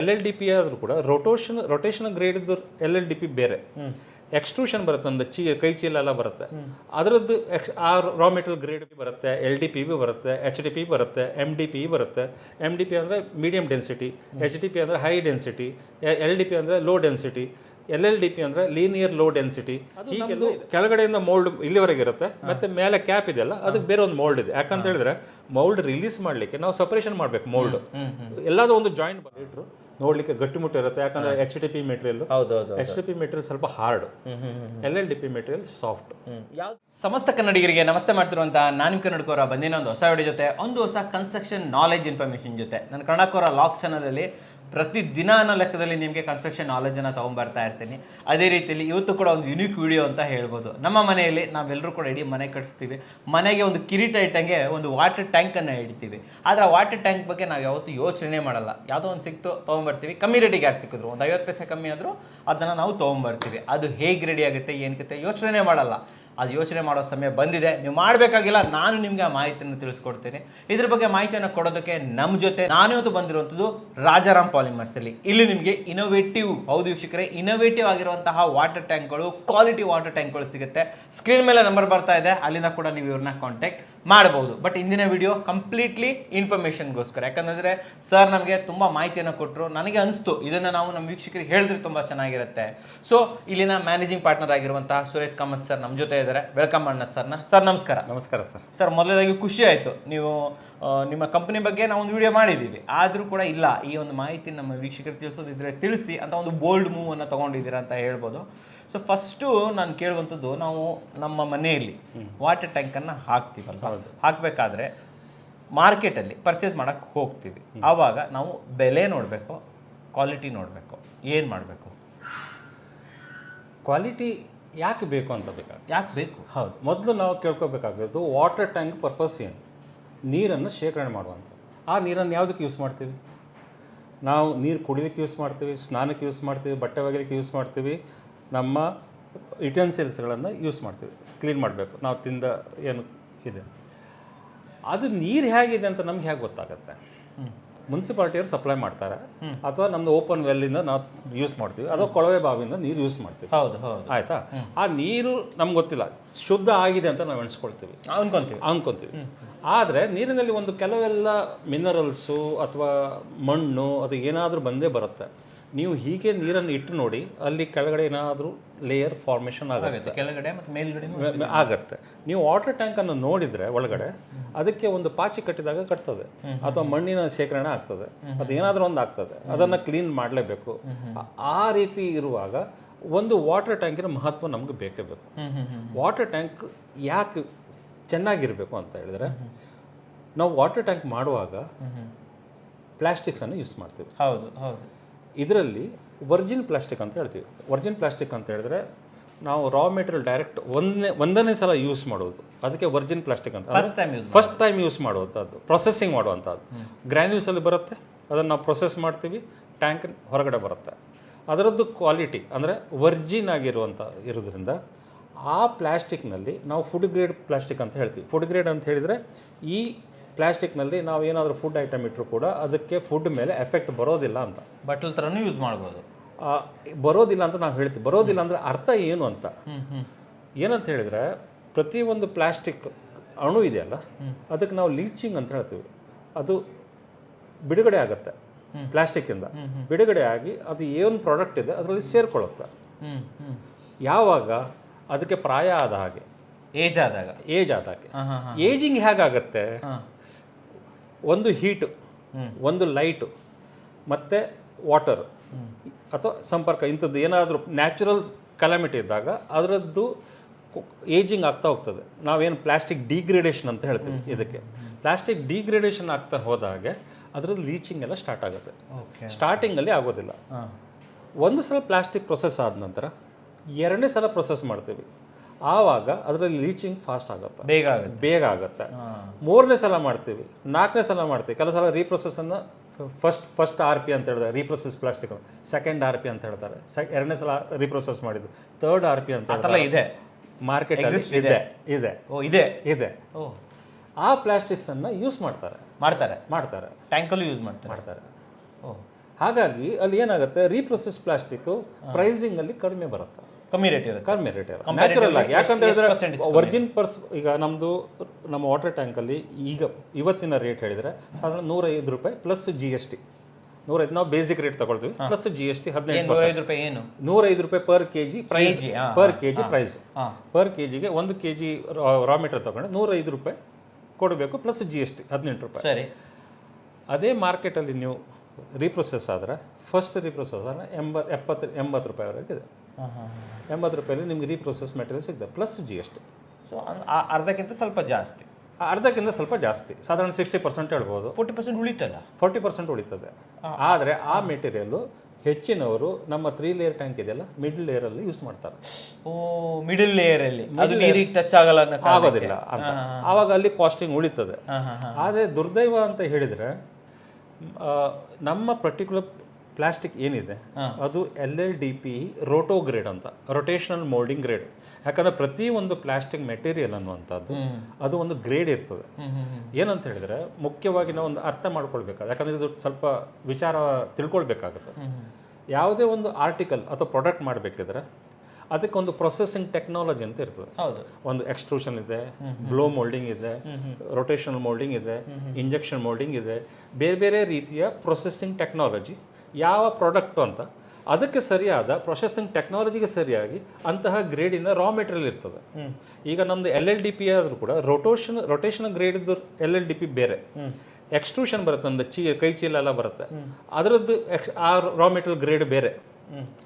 L L D P ಆದರೂ ಕೂಡ rotation rotation grade L L D P ಬೇರೆ. Extrusion ಬರುತ್ತೆ ಒಂದು ಚೀ ಕೈ ಚೀಲ ಎಲ್ಲ ಬರುತ್ತೆ ಅದರದ್ದು ಎಕ್ಸ್ ಆ ರಾ ಮೆಟಲ್ ಗ್ರೇಡ್ ಬರುತ್ತೆ ಎಲ್ ಡಿ ಪಿ ಬಿ ಬರುತ್ತೆ ಎಚ್ ಡಿ ಪಿ ಬರುತ್ತೆ ಎಂ ಡಿ ಪಿ ಬರುತ್ತೆ. ಎಂ ಡಿ ಪಿ ಅಂದರೆ medium density H D P ಅಂದರೆ high density L D P ಅಂದರೆ low density L L D P ಅಂದರೆ linear low density ಹೀಗೆಲ್ಲ ಕೆಳಗಡೆಯಿಂದ mould ಇಲ್ಲಿವರೆಗೆ ಇರುತ್ತೆ ಮತ್ತೆ ಮೇಲೆ ಕ್ಯಾಪ್ ಇದೆಯಲ್ಲ ಅದಕ್ಕೆ ಬೇರೆ ಒಂದು ಮೋಲ್ಡ್ ಇದೆ. ಯಾಕಂತ ಹೇಳಿದ್ರೆ ಮೌಲ್ಡ್ ರಿಲೀಸ್ ಮಾಡಲಿಕ್ಕೆ ನಾವು ಸಪರೇಷನ್ ಮಾಡಬೇಕು ಮೋಲ್ಡ್ ಎಲ್ಲಾದರೂ ಒಂದು ಜಾಯಿಂಟ್ ಇಟ್ರು ನೋಡ್ಲಿಕ್ಕೆ ಗಟ್ಟಿಮುಟ್ಟು ಇರುತ್ತೆ. ಯಾಕಂದ್ರೆ H D P material H D P material ಸ್ವಲ್ಪ hard L L D P material soft ಯಾವ ಸಮಸ್ತ ಕನ್ನಡಿಗರಿಗೆ ನಮಸ್ತೆ ಮಾಡ್ತಿರುವಂತ ನಾನು ಕನ್ನಡಕೋರ ಬಂದಿನ ಒಂದು ಹೊಸ ವಿಡಿಯೋ ಜೊತೆ ಒಂದು ಹೊಸ ಕನ್ಸ್ಟ್ರಕ್ಷನ್ ನಾಲೆಜ್ ಇನ್ಫಾರ್ಮೇಶನ್ ಜೊತೆ. ನನ್ನ ಕನ್ನಡಕೋರ ಲಾಕ್ ಚಾನಲಲ್ಲಿ ಪ್ರತಿ ದಿನ ಅನ್ನೋ ಲೆಕ್ಕದಲ್ಲಿ ನಿಮಗೆ ಕನ್ಸ್ಟ್ರಕ್ಷನ್ ನಾಲೆಜನ್ನು ತೊಗೊಂಬರ್ತಾ ಇರ್ತೀನಿ. ಅದೇ ರೀತಿಯಲ್ಲಿ ಇವತ್ತು ಕೂಡ ಒಂದು ಯುನೀಕ್ ವಿಡಿಯೋ ಅಂತ ಹೇಳ್ಬೋದು. ನಮ್ಮ ಮನೆಯಲ್ಲಿ ನಾವೆಲ್ಲರೂ ಕೂಡ ಇಡೀ ಮನೆ ಕಟ್ಟಿಸ್ತೀವಿ ಮನೆಗೆ ಒಂದು ಕಿರೀಟ ಇಟ್ಟಂಗೆ ಒಂದು ವಾಟರ್ ಟ್ಯಾಂಕನ್ನು ಇಡ್ತೀವಿ. ಆದರೆ ಆ ವಾಟರ್ ಟ್ಯಾಂಕ್ ಬಗ್ಗೆ ನಾವು ಯಾವತ್ತೂ ಯೋಚನೆ ಮಾಡಲ್ಲ. ಯಾವುದೋ ಒಂದು ಸಿಕ್ತು ತೊಗೊಂಬರ್ತೀವಿ. ಕಮ್ಮಿ ರೇಟಿಗೆ ಯಾರು ಸಿಕ್ಕಿದ್ರು? ಒಂದು ಐವತ್ತು ಪೈಸೆ ಕಮ್ಮಿ ಆದರೂ ಅದನ್ನು ನಾವು ತೊಗೊಂಬರ್ತೀವಿ. ಅದು ಹೇಗೆ ರೆಡಿ ಆಗುತ್ತೆ ಏನಕ್ಕೆ ಯೋಚನೆ ಮಾಡಲ್ಲ. ಅದು ಯೋಚನೆ ಮಾಡೋ ಸಮಯ ಬಂದಿದೆ. ನೀವು ಮಾಡಬೇಕಾಗಿಲ್ಲ, ನಾನು ನಿಮಗೆ ಆ ಮಾಹಿತಿಯನ್ನು ತಿಳಿಸ್ಕೊಡ್ತೇನೆ. ಇದ್ರ ಬಗ್ಗೆ ಮಾಹಿತಿಯನ್ನು ಕೊಡೋದಕ್ಕೆ ನಮ್ಮ ಜೊತೆ ನಾನಿವತ್ತು ಬಂದಿರುವಂಥದ್ದು ರಾಜಾರಾಮ್ ಪಾಲಿಮರ್ಸಲ್ಲಿ ಇಲ್ಲಿ ನಿಮಗೆ ಇನೋವೇಟಿವ್ ಹೌದು ವೀಕ್ಷಕರೇ ಇನೋವೇಟಿವ್ ಆಗಿರುವಂತಹ ವಾಟರ್ ಟ್ಯಾಂಕ್ಗಳು ಕ್ವಾಲಿಟಿ ವಾಟರ್ ಟ್ಯಾಂಕ್ಗಳು ಸಿಗುತ್ತೆ. ಸ್ಕ್ರೀನ್ ಮೇಲೆ ನಂಬರ್ ಬರ್ತಾ ಇದೆ. ಅಲ್ಲಿಂದ ಕೂಡ ನೀವು ಇವ್ರನ್ನ ಕಾಂಟ್ಯಾಕ್ಟ್ ಮಾಡಬಹುದು ಬಟ್ ಇಂದಿನ ವಿಡಿಯೋ ಕಂಪ್ಲೀಟ್ಲಿ ಇನ್ಫಾರ್ಮೇಷನ್ಗೋಸ್ಕರ ಯಾಕಂದ್ರೆ ಸರ್ ನಮಗೆ ತುಂಬ ಮಾಹಿತಿಯನ್ನು ಕೊಟ್ಟರು ನನಗೆ ಅನಿಸ್ತು. ಇದನ್ನು ನಾವು ನಮ್ಮ ವೀಕ್ಷಕರಿಗೆ ಹೇಳಿದ್ರೆ ತುಂಬ ಚೆನ್ನಾಗಿರುತ್ತೆ. ಸೊ ಇಲ್ಲಿನ ಮ್ಯಾನೇಜಿಂಗ್ ಪಾರ್ಟ್ನರ್ ಆಗಿರುವಂತಹ ಸುರೇಶ್ ಕಾಮತ್ ಸರ್ ನಮ್ಮ ಜೊತೆ ಇದ್ದಾರೆ. ವೆಲ್ಕಮ್ ಮಾಡೋಣ ಸರ್ನ ಸರ್ ನಮಸ್ಕಾರ. ನಮಸ್ಕಾರ ಸರ್ ಸರ್ ಮೊದಲಾಗಿ ಖುಷಿ ಆಯಿತು. ನೀವು ನಿಮ್ಮ ಕಂಪನಿ ಬಗ್ಗೆ ನಾವು ಒಂದು ವಿಡಿಯೋ ಮಾಡಿದ್ದೀವಿ. ಆದರೂ ಕೂಡ ಇಲ್ಲ. ಈ ಒಂದು ಮಾಹಿತಿ ನಮ್ಮ ವೀಕ್ಷಕರು ತಿಳಿಸೋದಿದ್ರೆ ತಿಳಿಸಿ ಅಂತ ಒಂದು ಬೋಲ್ಡ್ ಮೂವನ್ನು ತೊಗೊಂಡಿದ್ದೀರಾ ಅಂತ ಹೇಳ್ಬೋದು. ಸೊ ಫಸ್ಟು ನಾನು ಕೇಳುವಂಥದ್ದು ನಾವು ನಮ್ಮ ಮನೆಯಲ್ಲಿ ವಾಟರ್ ಟ್ಯಾಂಕನ್ನು ಹಾಕ್ತೀವಲ್ಲ ಹಾಕಬೇಕಾದ್ರೆ ಮಾರ್ಕೆಟಲ್ಲಿ ಪರ್ಚೇಸ್ ಮಾಡೋಕ್ಕೆ ಹೋಗ್ತೀವಿ. ಆವಾಗ ನಾವು ಬೆಲೆ ನೋಡಬೇಕು ಕ್ವಾಲಿಟಿ ನೋಡಬೇಕು ಏನು ಮಾಡಬೇಕು? ಕ್ವಾಲಿಟಿ ಯಾಕೆ ಬೇಕು ಅಂತ ಬೇಕಾಗ ಯಾಕೆ ಬೇಕು? ಹೌದು. ಮೊದಲು ನಾವು ಕೇಳ್ಕೊಬೇಕಾಗಿರೋದು ವಾಟರ್ ಟ್ಯಾಂಕ್ ಪರ್ಪಸ್ ಏನು? ನೀರನ್ನು ಶೇಖರಣೆ ಮಾಡುವಂಥ ಆ ನೀರನ್ನು ಯಾವುದಕ್ಕೆ ಯೂಸ್ ಮಾಡ್ತೀವಿ? ನಾವು ನೀರು ಕುಡಿಲಿಕ್ಕೆ ಯೂಸ್ ಮಾಡ್ತೀವಿ ಸ್ನಾನಕ್ಕೆ ಯೂಸ್ ಮಾಡ್ತೀವಿ ಬಟ್ಟೆ ಒಗೆಲಿಕ್ಕೆ ಯೂಸ್ ಮಾಡ್ತೀವಿ ನಮ್ಮ ಯುಟೆನ್ಸಿಲ್ಸ್ಗಳನ್ನು ಯೂಸ್ ಮಾಡ್ತೀವಿ ಕ್ಲೀನ್ ಮಾಡಬೇಕು. ನಾವು ತಿಂದ ಏನು ಇದೆ. ಅದು ನೀರು ಹೇಗಿದೆ ಅಂತ ನಮ್ಗೆ ಹೇಗೆ ಗೊತ್ತಾಗುತ್ತೆ? ಮುನ್ಸಿಪಾಲ್ಟಿಯವರು ಸಪ್ಲೈ ಮಾಡ್ತಾರೆ. ಅಥವಾ ನಮ್ಮದು ಓಪನ್ ವೆಲ್ಲಿಂದ ನಾವು ಯೂಸ್ ಮಾಡ್ತೀವಿ. ಅಥವಾ ಕೊಳವೆ ಬಾವಿಯಿಂದ ನೀರು ಯೂಸ್ ಮಾಡ್ತೀವಿ. ಹೌದು ಹೌದು. ಆಯ್ತಾ? ಆ ನೀರು ನಮ್ಗೆ ಗೊತ್ತಿಲ್ಲ. ಶುದ್ಧ ಆಗಿದೆ ಅಂತ ನಾವು ಎಣಿಸ್ಕೊಳ್ತೀವಿ. ಅನ್ಕೊಂತೀವಿ. ಅನ್ಕೊಂತೀವಿ. ಆದರೆ ನೀರಿನಲ್ಲಿ ಒಂದು ಕೆಲವೆಲ್ಲ ಮಿನರಲ್ಸು ಅಥವಾ ಮಣ್ಣು ಅದು ಏನಾದರೂ ಬಂದೇ ಬರುತ್ತೆ. ನೀವು ಹೀಗೆ ನೀರನ್ನು ಇಟ್ಟು ನೋಡಿ ಅಲ್ಲಿ ಕೆಳಗಡೆ ಏನಾದರೂ ಲೇಯರ್ ಫಾರ್ಮೇಷನ್ ಆಗುತ್ತೆ. ಕೆಳಗಡೆ ಮತ್ತು ಮೇಲ್ಗಡೆ ಆಗುತ್ತೆ. ನೀವು ವಾಟರ್ ಟ್ಯಾಂಕನ್ನು ನೋಡಿದರೆ ಒಳಗಡೆ ಅದಕ್ಕೆ ಒಂದು ಪಾಚಿ ಕಟ್ಟಿದಾಗ ಕಟ್ತದೆ. ಅಥವಾ ಮಣ್ಣಿನ ಶೇಖರಣೆ ಆಗ್ತದೆ. ಅದು ಏನಾದರೂ ಒಂದು ಆಗ್ತದೆ. ಅದನ್ನು ಕ್ಲೀನ್ ಮಾಡಲೇಬೇಕು. ಆ ರೀತಿ ಇರುವಾಗ ಒಂದು ವಾಟರ್ ಟ್ಯಾಂಕಿನ ಮಹತ್ವ ನಮಗೆ ಬೇಕೇ ಬೇಕು. ವಾಟರ್ ಟ್ಯಾಂಕ್ ಯಾಕೆ ಚೆನ್ನಾಗಿರಬೇಕು ಅಂತ ಹೇಳಿದ್ರೆ ನಾವು ವಾಟರ್ ಟ್ಯಾಂಕ್ ಮಾಡುವಾಗ ಪ್ಲಾಸ್ಟಿಕ್ಸನ್ನು ಯೂಸ್ ಮಾಡ್ತೀವಿ. ಹೌದು ಹೌದು. ಇದರಲ್ಲಿ ವರ್ಜಿನ್ ಪ್ಲಾಸ್ಟಿಕ್ ಅಂತ ಹೇಳ್ತೀವಿ. ವರ್ಜಿನ್ ಪ್ಲಾಸ್ಟಿಕ್ ಅಂತ ಹೇಳಿದ್ರೆ ನಾವು ರಾ ಮೆಟೀರಿಯಲ್ ಡೈರೆಕ್ಟ್ ಒಂದನೇ ಒಂದನೇ ಸಲ ಯೂಸ್ ಮಾಡೋದು. ಅದಕ್ಕೆ ವರ್ಜಿನ್ ಪ್ಲಾಸ್ಟಿಕ್ ಅಂತ. ಫಸ್ಟ್ ಟೈಮ್ ಯೂಸ್ ಮಾಡುವಂಥದ್ದು. ಪ್ರೊಸೆಸಿಂಗ್ ಮಾಡುವಂಥದ್ದು. ಗ್ರ್ಯಾನ್ಯೂಸಲ್ಲಿ ಬರುತ್ತೆ. ಅದನ್ನು ನಾವು ಪ್ರೊಸೆಸ್ ಮಾಡ್ತೀವಿ. ಟ್ಯಾಂಕ್ ಹೊರಗಡೆ ಬರುತ್ತೆ. ಅದರದ್ದು ಕ್ವಾಲಿಟಿ ಅಂದರೆ ವರ್ಜಿನ್ ಆಗಿರುವಂಥ ಇರೋದ್ರಿಂದ ಆ ಪ್ಲಾಸ್ಟಿಕ್ನಲ್ಲಿ ನಾವು ಫುಡ್ ಗ್ರೇಡ್ ಪ್ಲಾಸ್ಟಿಕ್ ಅಂತ ಹೇಳ್ತೀವಿ. ಫುಡ್ ಗ್ರೇಡ್ ಅಂತ ಹೇಳಿದರೆ ಈ ಪ್ಲಾಸ್ಟಿಕ್ನಲ್ಲಿ ನಾವು ಏನಾದರೂ ಫುಡ್ ಐಟಮ್ ಇಟ್ಟರು ಕೂಡ ಅದಕ್ಕೆ ಫುಡ್ ಮೇಲೆ ಎಫೆಕ್ಟ್ ಬರೋದಿಲ್ಲ ಅಂತ. ಬಟ್ಲ್ ಥರನೂ ಯೂಸ್ ಮಾಡ್ಬೋದು. ಬರೋದಿಲ್ಲ ಅಂತ ನಾವು ಹೇಳ್ತೀವಿ. ಬರೋದಿಲ್ಲ ಅಂದರೆ ಅರ್ಥ ಏನು ಅಂತ? ಏನಂತ ಹೇಳಿದರೆ ಪ್ರತಿಯೊಂದು ಪ್ಲಾಸ್ಟಿಕ್ ಅಣು ಇದೆಯಲ್ಲ ಅದಕ್ಕೆ ನಾವು ಲೀಚಿಂಗ್ ಅಂತ ಹೇಳ್ತೀವಿ. ಅದು ಬಿಡುಗಡೆ ಆಗುತ್ತೆ ಪ್ಲಾಸ್ಟಿಕ್ಕಿಂದ. ಬಿಡುಗಡೆ ಆಗಿ ಅದು ಏನು ಪ್ರಾಡಕ್ಟ್ ಇದೆ ಅದರಲ್ಲಿ ಸೇರ್ಕೊಳ್ಳುತ್ತೆ. ಯಾವಾಗ? ಅದಕ್ಕೆ ಪ್ರಾಯ ಆದ ಹಾಗೆ. ಏಜ್ ಆದಾಗ. ಏಜ್ ಆದಾಗ ಏಜಿಂಗ್ ಹೇಗಾಗತ್ತೆ? ಒಂದು ಹೀಟು ಒಂದು ಲೈಟು ಮತ್ತು ವಾಟರ್ ಅಥವಾ ಸಂಪರ್ಕ ಇಂಥದ್ದು ಏನಾದರೂ ನ್ಯಾಚುರಲ್ ಕಲಾಮಿಟಿ ಇದ್ದಾಗ ಅದರದ್ದು ಏಜಿಂಗ್ ಆಗ್ತಾ ಹೋಗ್ತದೆ. ನಾವೇನು ಪ್ಲಾಸ್ಟಿಕ್ ಡಿಗ್ರೇಡೇಷನ್ ಅಂತ ಹೇಳ್ತೀವಿ ಇದಕ್ಕೆ. ಪ್ಲಾಸ್ಟಿಕ್ ಡಿಗ್ರೇಡೇಷನ್ ಆಗ್ತಾ ಹೋದಾಗೆ ಅದರದ್ದು ಲೀಚಿಂಗ್ ಎಲ್ಲ ಸ್ಟಾರ್ಟ್ ಆಗುತ್ತೆ. ಓಕೆ ಸ್ಟಾರ್ಟಿಂಗಲ್ಲಿ ಆಗೋದಿಲ್ಲ. ಒಂದು ಸಲ ಪ್ಲಾಸ್ಟಿಕ್ ಪ್ರೊಸೆಸ್ ಆದ ನಂತರ ಎರಡನೇ ಸಲ ಪ್ರೊಸೆಸ್ ಮಾಡ್ತೀವಿ. ಆವಾಗ ಅದರಲ್ಲಿ ಲೀಚಿಂಗ್ ಫಾಸ್ಟ್ ಆಗುತ್ತೆ. ಬೇಗ ಆಗುತ್ತೆ. ಬೇಗ ಆಗುತ್ತೆ. ಮೂರನೇ ಸಲ ಮಾಡ್ತೀವಿ. ನಾಲ್ಕನೇ ಸಲ ಮಾಡ್ತೀವಿ. ಕೆಲವು ಸಲ ರೀಪ್ರೊಸೆಸನ್ನು ಫಸ್ಟ್ ಫಸ್ಟ್ ಆರ್ ಪಿ ಅಂತ ಹೇಳಿದ್ರೆ reprocess plastic second R P ಅಂತ ಹೇಳ್ತಾರೆ. ಎರಡನೇ ಸಲ ರೀಪ್ರೊಸೆಸ್ ಮಾಡಿದ್ದು. ಥರ್ಡ್ ಆರ್ ಪಿ ಅಂತ ಇದೆ. ಮಾರ್ಕೆಟ್ ಇದೆ. ಇದೆ. ಓ ಇದೆ. ಇದೆ. ಆ ಆ ಪ್ಲಾಸ್ಟಿಕ್ಸನ್ನು ಯೂಸ್ ಮಾಡ್ತಾರೆ. ಮಾಡ್ತಾರೆ. ಮಾಡ್ತಾರೆ. ಟ್ಯಾಂಕಲ್ಲೂ ಯೂಸ್ ಮಾಡ್ತಾರೆ. ಮಾಡ್ತಾರೆ. ಹಾಗಾಗಿ ಅಲ್ಲಿ ಏನಾಗುತ್ತೆ? ರೀಪ್ರೊಸೆಸ್ ಪ್ಲಾಸ್ಟಿಕ್ ಪ್ರೈಸಿಂಗ್ ಅಲ್ಲಿ ಕಡಿಮೆ ಬರುತ್ತೆ. ಕಮ್ಮಿ ರೇಟ್ ಇರುತ್ತೆ. ಕಮ್ಮಿ ರೇಟ್ ಇರುತ್ತೆ. ನ್ಯಾಚುರಲ್ ಆಗಿ. ಯಾಕಂತ ಹೇಳಿದ್ರೆ ವರ್ಜಿನ್ ಪರ್ಸ್ ಈಗ ನಮ್ಮದು ನಮ್ಮ ವಾಟರ್ ಟ್ಯಾಂಕಲ್ಲಿ ಈಗ ಇವತ್ತಿನ ರೇಟ್ ಹೇಳಿದ್ರೆ ಸಾಧಾರಣ ನೂರೈದು ರೂಪಾಯಿ ಪ್ಲಸ್ ಜಿ ಎಸ್ ಟಿ ನೂರೈದು ನಾವು ಬೇಸಿಕ್ ರೇಟ್ ತಗೊಳ್ತೀವಿ. ಪ್ಲಸ್ ಜಿ ಎಸ್ ಟಿ ಹದಿನೈದು ರೂಪಾಯಿ ಏನು? ನೂರೈದು ರೂಪಾಯಿ per K G price per K G price per K ಜಿಗೆ ಒಂದು ಕೆ ಜಿ ರಾ ಮೆಟೀರಿಯಲ್ ತಗೊಂಡ್ರೆ ನೂರೈದು ರೂಪಾಯಿ ಕೊಡಬೇಕು ಪ್ಲಸ್ ಜಿ ಎಸ್ ಟಿ ಹದಿನೆಂಟು ರೂಪಾಯಿ. ಸರಿ. ಅದೇ ಮಾರ್ಕೆಟಲ್ಲಿ ನೀವು ರೀಪ್ರೊಸೆಸ್ ಆದರೆ ಫಸ್ಟ್ ರೀಪ್ರೊಸೆಸ್ ಆದರೆ ಎಂಬತ್ತು ಎಪ್ಪತ್ತು ಎಂಬತ್ತು ರೂಪಾಯಿವರೆಗೆ ಇದೆ. ಎಂಬತ್ತು ರೂಪಾಯಲ್ಲಿ ನಿಮ್ಗೆ ರೀಪ್ರೊಸೆಸ್ ಮೆಟೀರಿಯಲ್ ಸಿಗ್ತದೆ plus G S T so ಅರ್ಧಕ್ಕಿಂತ ಸ್ವಲ್ಪ ಜಾಸ್ತಿ. ಅರ್ಧಕ್ಕಿಂತ ಸ್ವಲ್ಪ ಜಾಸ್ತಿ. ಸಾಧಾರಣ ಸಿಕ್ಸ್ಟಿ ಪರ್ಸೆಂಟ್ ಹೇಳ್ಬೋದು. ಫೋರ್ಟಿ ಪರ್ಸೆಂಟ್ ಉಳಿತಲ್ಲ? ಫೋರ್ಟಿ ಪರ್ಸೆಂಟ್ ಉಳಿತದೆ. ಆದರೆ ಆ ಮೆಟೀರಿಯಲ್ಲು ಹೆಚ್ಚಿನವರು ನಮ್ಮ ತ್ರೀ ಲೇಯರ್ ಟ್ಯಾಂಕ್ ಇದೆಯಲ್ಲ ಲೇಯರ್ ಅಲ್ಲಿ ಯೂಸ್ ಮಾಡ್ತಾರೆ. ಓ ಮಿಡಲ್ ಲೇಯರ್ ಅಲ್ಲಿ. ಅದು ನೀರಿಗೆ ಟಚ್ ಆಗಲ್ಲ. ಆಗೋದಿಲ್ಲ ಅಂತ. ಆವಾಗ ಅಲ್ಲಿ ಕಾಸ್ಟಿಂಗ್ ಉಳಿತದೆ. ಆದರೆ ದುರ್ದೈವ ಅಂತ ಹೇಳಿದರೆ ನಮ್ಮ ಪರ್ಟಿಕ್ಯುಲರ್ ಪ್ಲಾಸ್ಟಿಕ್ ಏನಿದೆ ಅದು L L D P roto grade ಅಂತ ರೊಟೇಷನಲ್ ಮೋಲ್ಡಿಂಗ್ ಗ್ರೇಡ್ ಯಾಕಂದ್ರೆ ಪ್ರತಿ ಒಂದು ಪ್ಲಾಸ್ಟಿಕ್ ಮೆಟೀರಿಯಲ್ ಅನ್ನುವಂಥದ್ದು ಅದು ಒಂದು ಗ್ರೇಡ್ ಇರ್ತದೆ. ಏನಂತ ಹೇಳಿದ್ರೆ ಮುಖ್ಯವಾಗಿ ನಾವು ಒಂದು ಅರ್ಥ ಮಾಡ್ಕೊಳ್ಬೇಕಾದ್ರೆ ಯಾಕಂದ್ರೆ ಇದು ಸ್ವಲ್ಪ ವಿಚಾರ ತಿಳ್ಕೊಳ್ಬೇಕಾಗುತ್ತೆ. ಯಾವುದೇ ಒಂದು ಆರ್ಟಿಕಲ್ ಅಥವಾ ಪ್ರಾಡಕ್ಟ್ ಮಾಡಬೇಕಿದ್ರೆ ಅದಕ್ಕೆ ಒಂದು ಪ್ರೊಸೆಸಿಂಗ್ ಟೆಕ್ನಾಲಜಿ ಅಂತ ಇರ್ತದೆ. ಒಂದು ಎಕ್ಸ್ಟ್ರೂಷನ್ ಇದೆ ಬ್ಲೋ ಮೋಲ್ಡಿಂಗ್ ಇದೆ ರೊಟೇಷನಲ್ ಮೋಲ್ಡಿಂಗ್ ಇದೆ ಇಂಜೆಕ್ಷನ್ ಮೋಲ್ಡಿಂಗ್ ಇದೆ ಬೇರೆ ಬೇರೆ ರೀತಿಯ ಪ್ರೊಸೆಸಿಂಗ್ ಟೆಕ್ನಾಲಜಿ ಯಾವ ಪ್ರಾಡಕ್ಟು ಅಂತ ಅದಕ್ಕೆ ಸರಿಯಾದ ಪ್ರೊಸೆಸಿಂಗ್ ಟೆಕ್ನಾಲಜಿಗೆ ಸರಿಯಾಗಿ ಅಂತಹ ಗ್ರೇಡಿನ ರಾ ಮೆಟೀರಿಯಲ್ ಇರ್ತದೆ. ಈಗ ನಮ್ದು ಎಲ್ ಎಲ್ ಡಿ ಪಿ ಆದರೂ ಕೂಡ ರೊಟೋಷನ್ ರೊಟೇಷನ್ ಗ್ರೇಡ್ದು ಎಲ್ ಎಲ್ ಡಿ ಪಿ ಬೇರೆ. ಎಕ್ಸ್ಟ್ರೂಷನ್ ಬರುತ್ತೆ ನಮ್ದು ಚೀ ಕೈ ಚೀಲ ಎಲ್ಲ ಬರುತ್ತೆ ಅದರದ್ದು ಎಕ್ಸ್ ಆ ರಾ ಮೆಟೀರಿಯಲ್ ಗ್ರೇಡ್ ಬೇರೆ.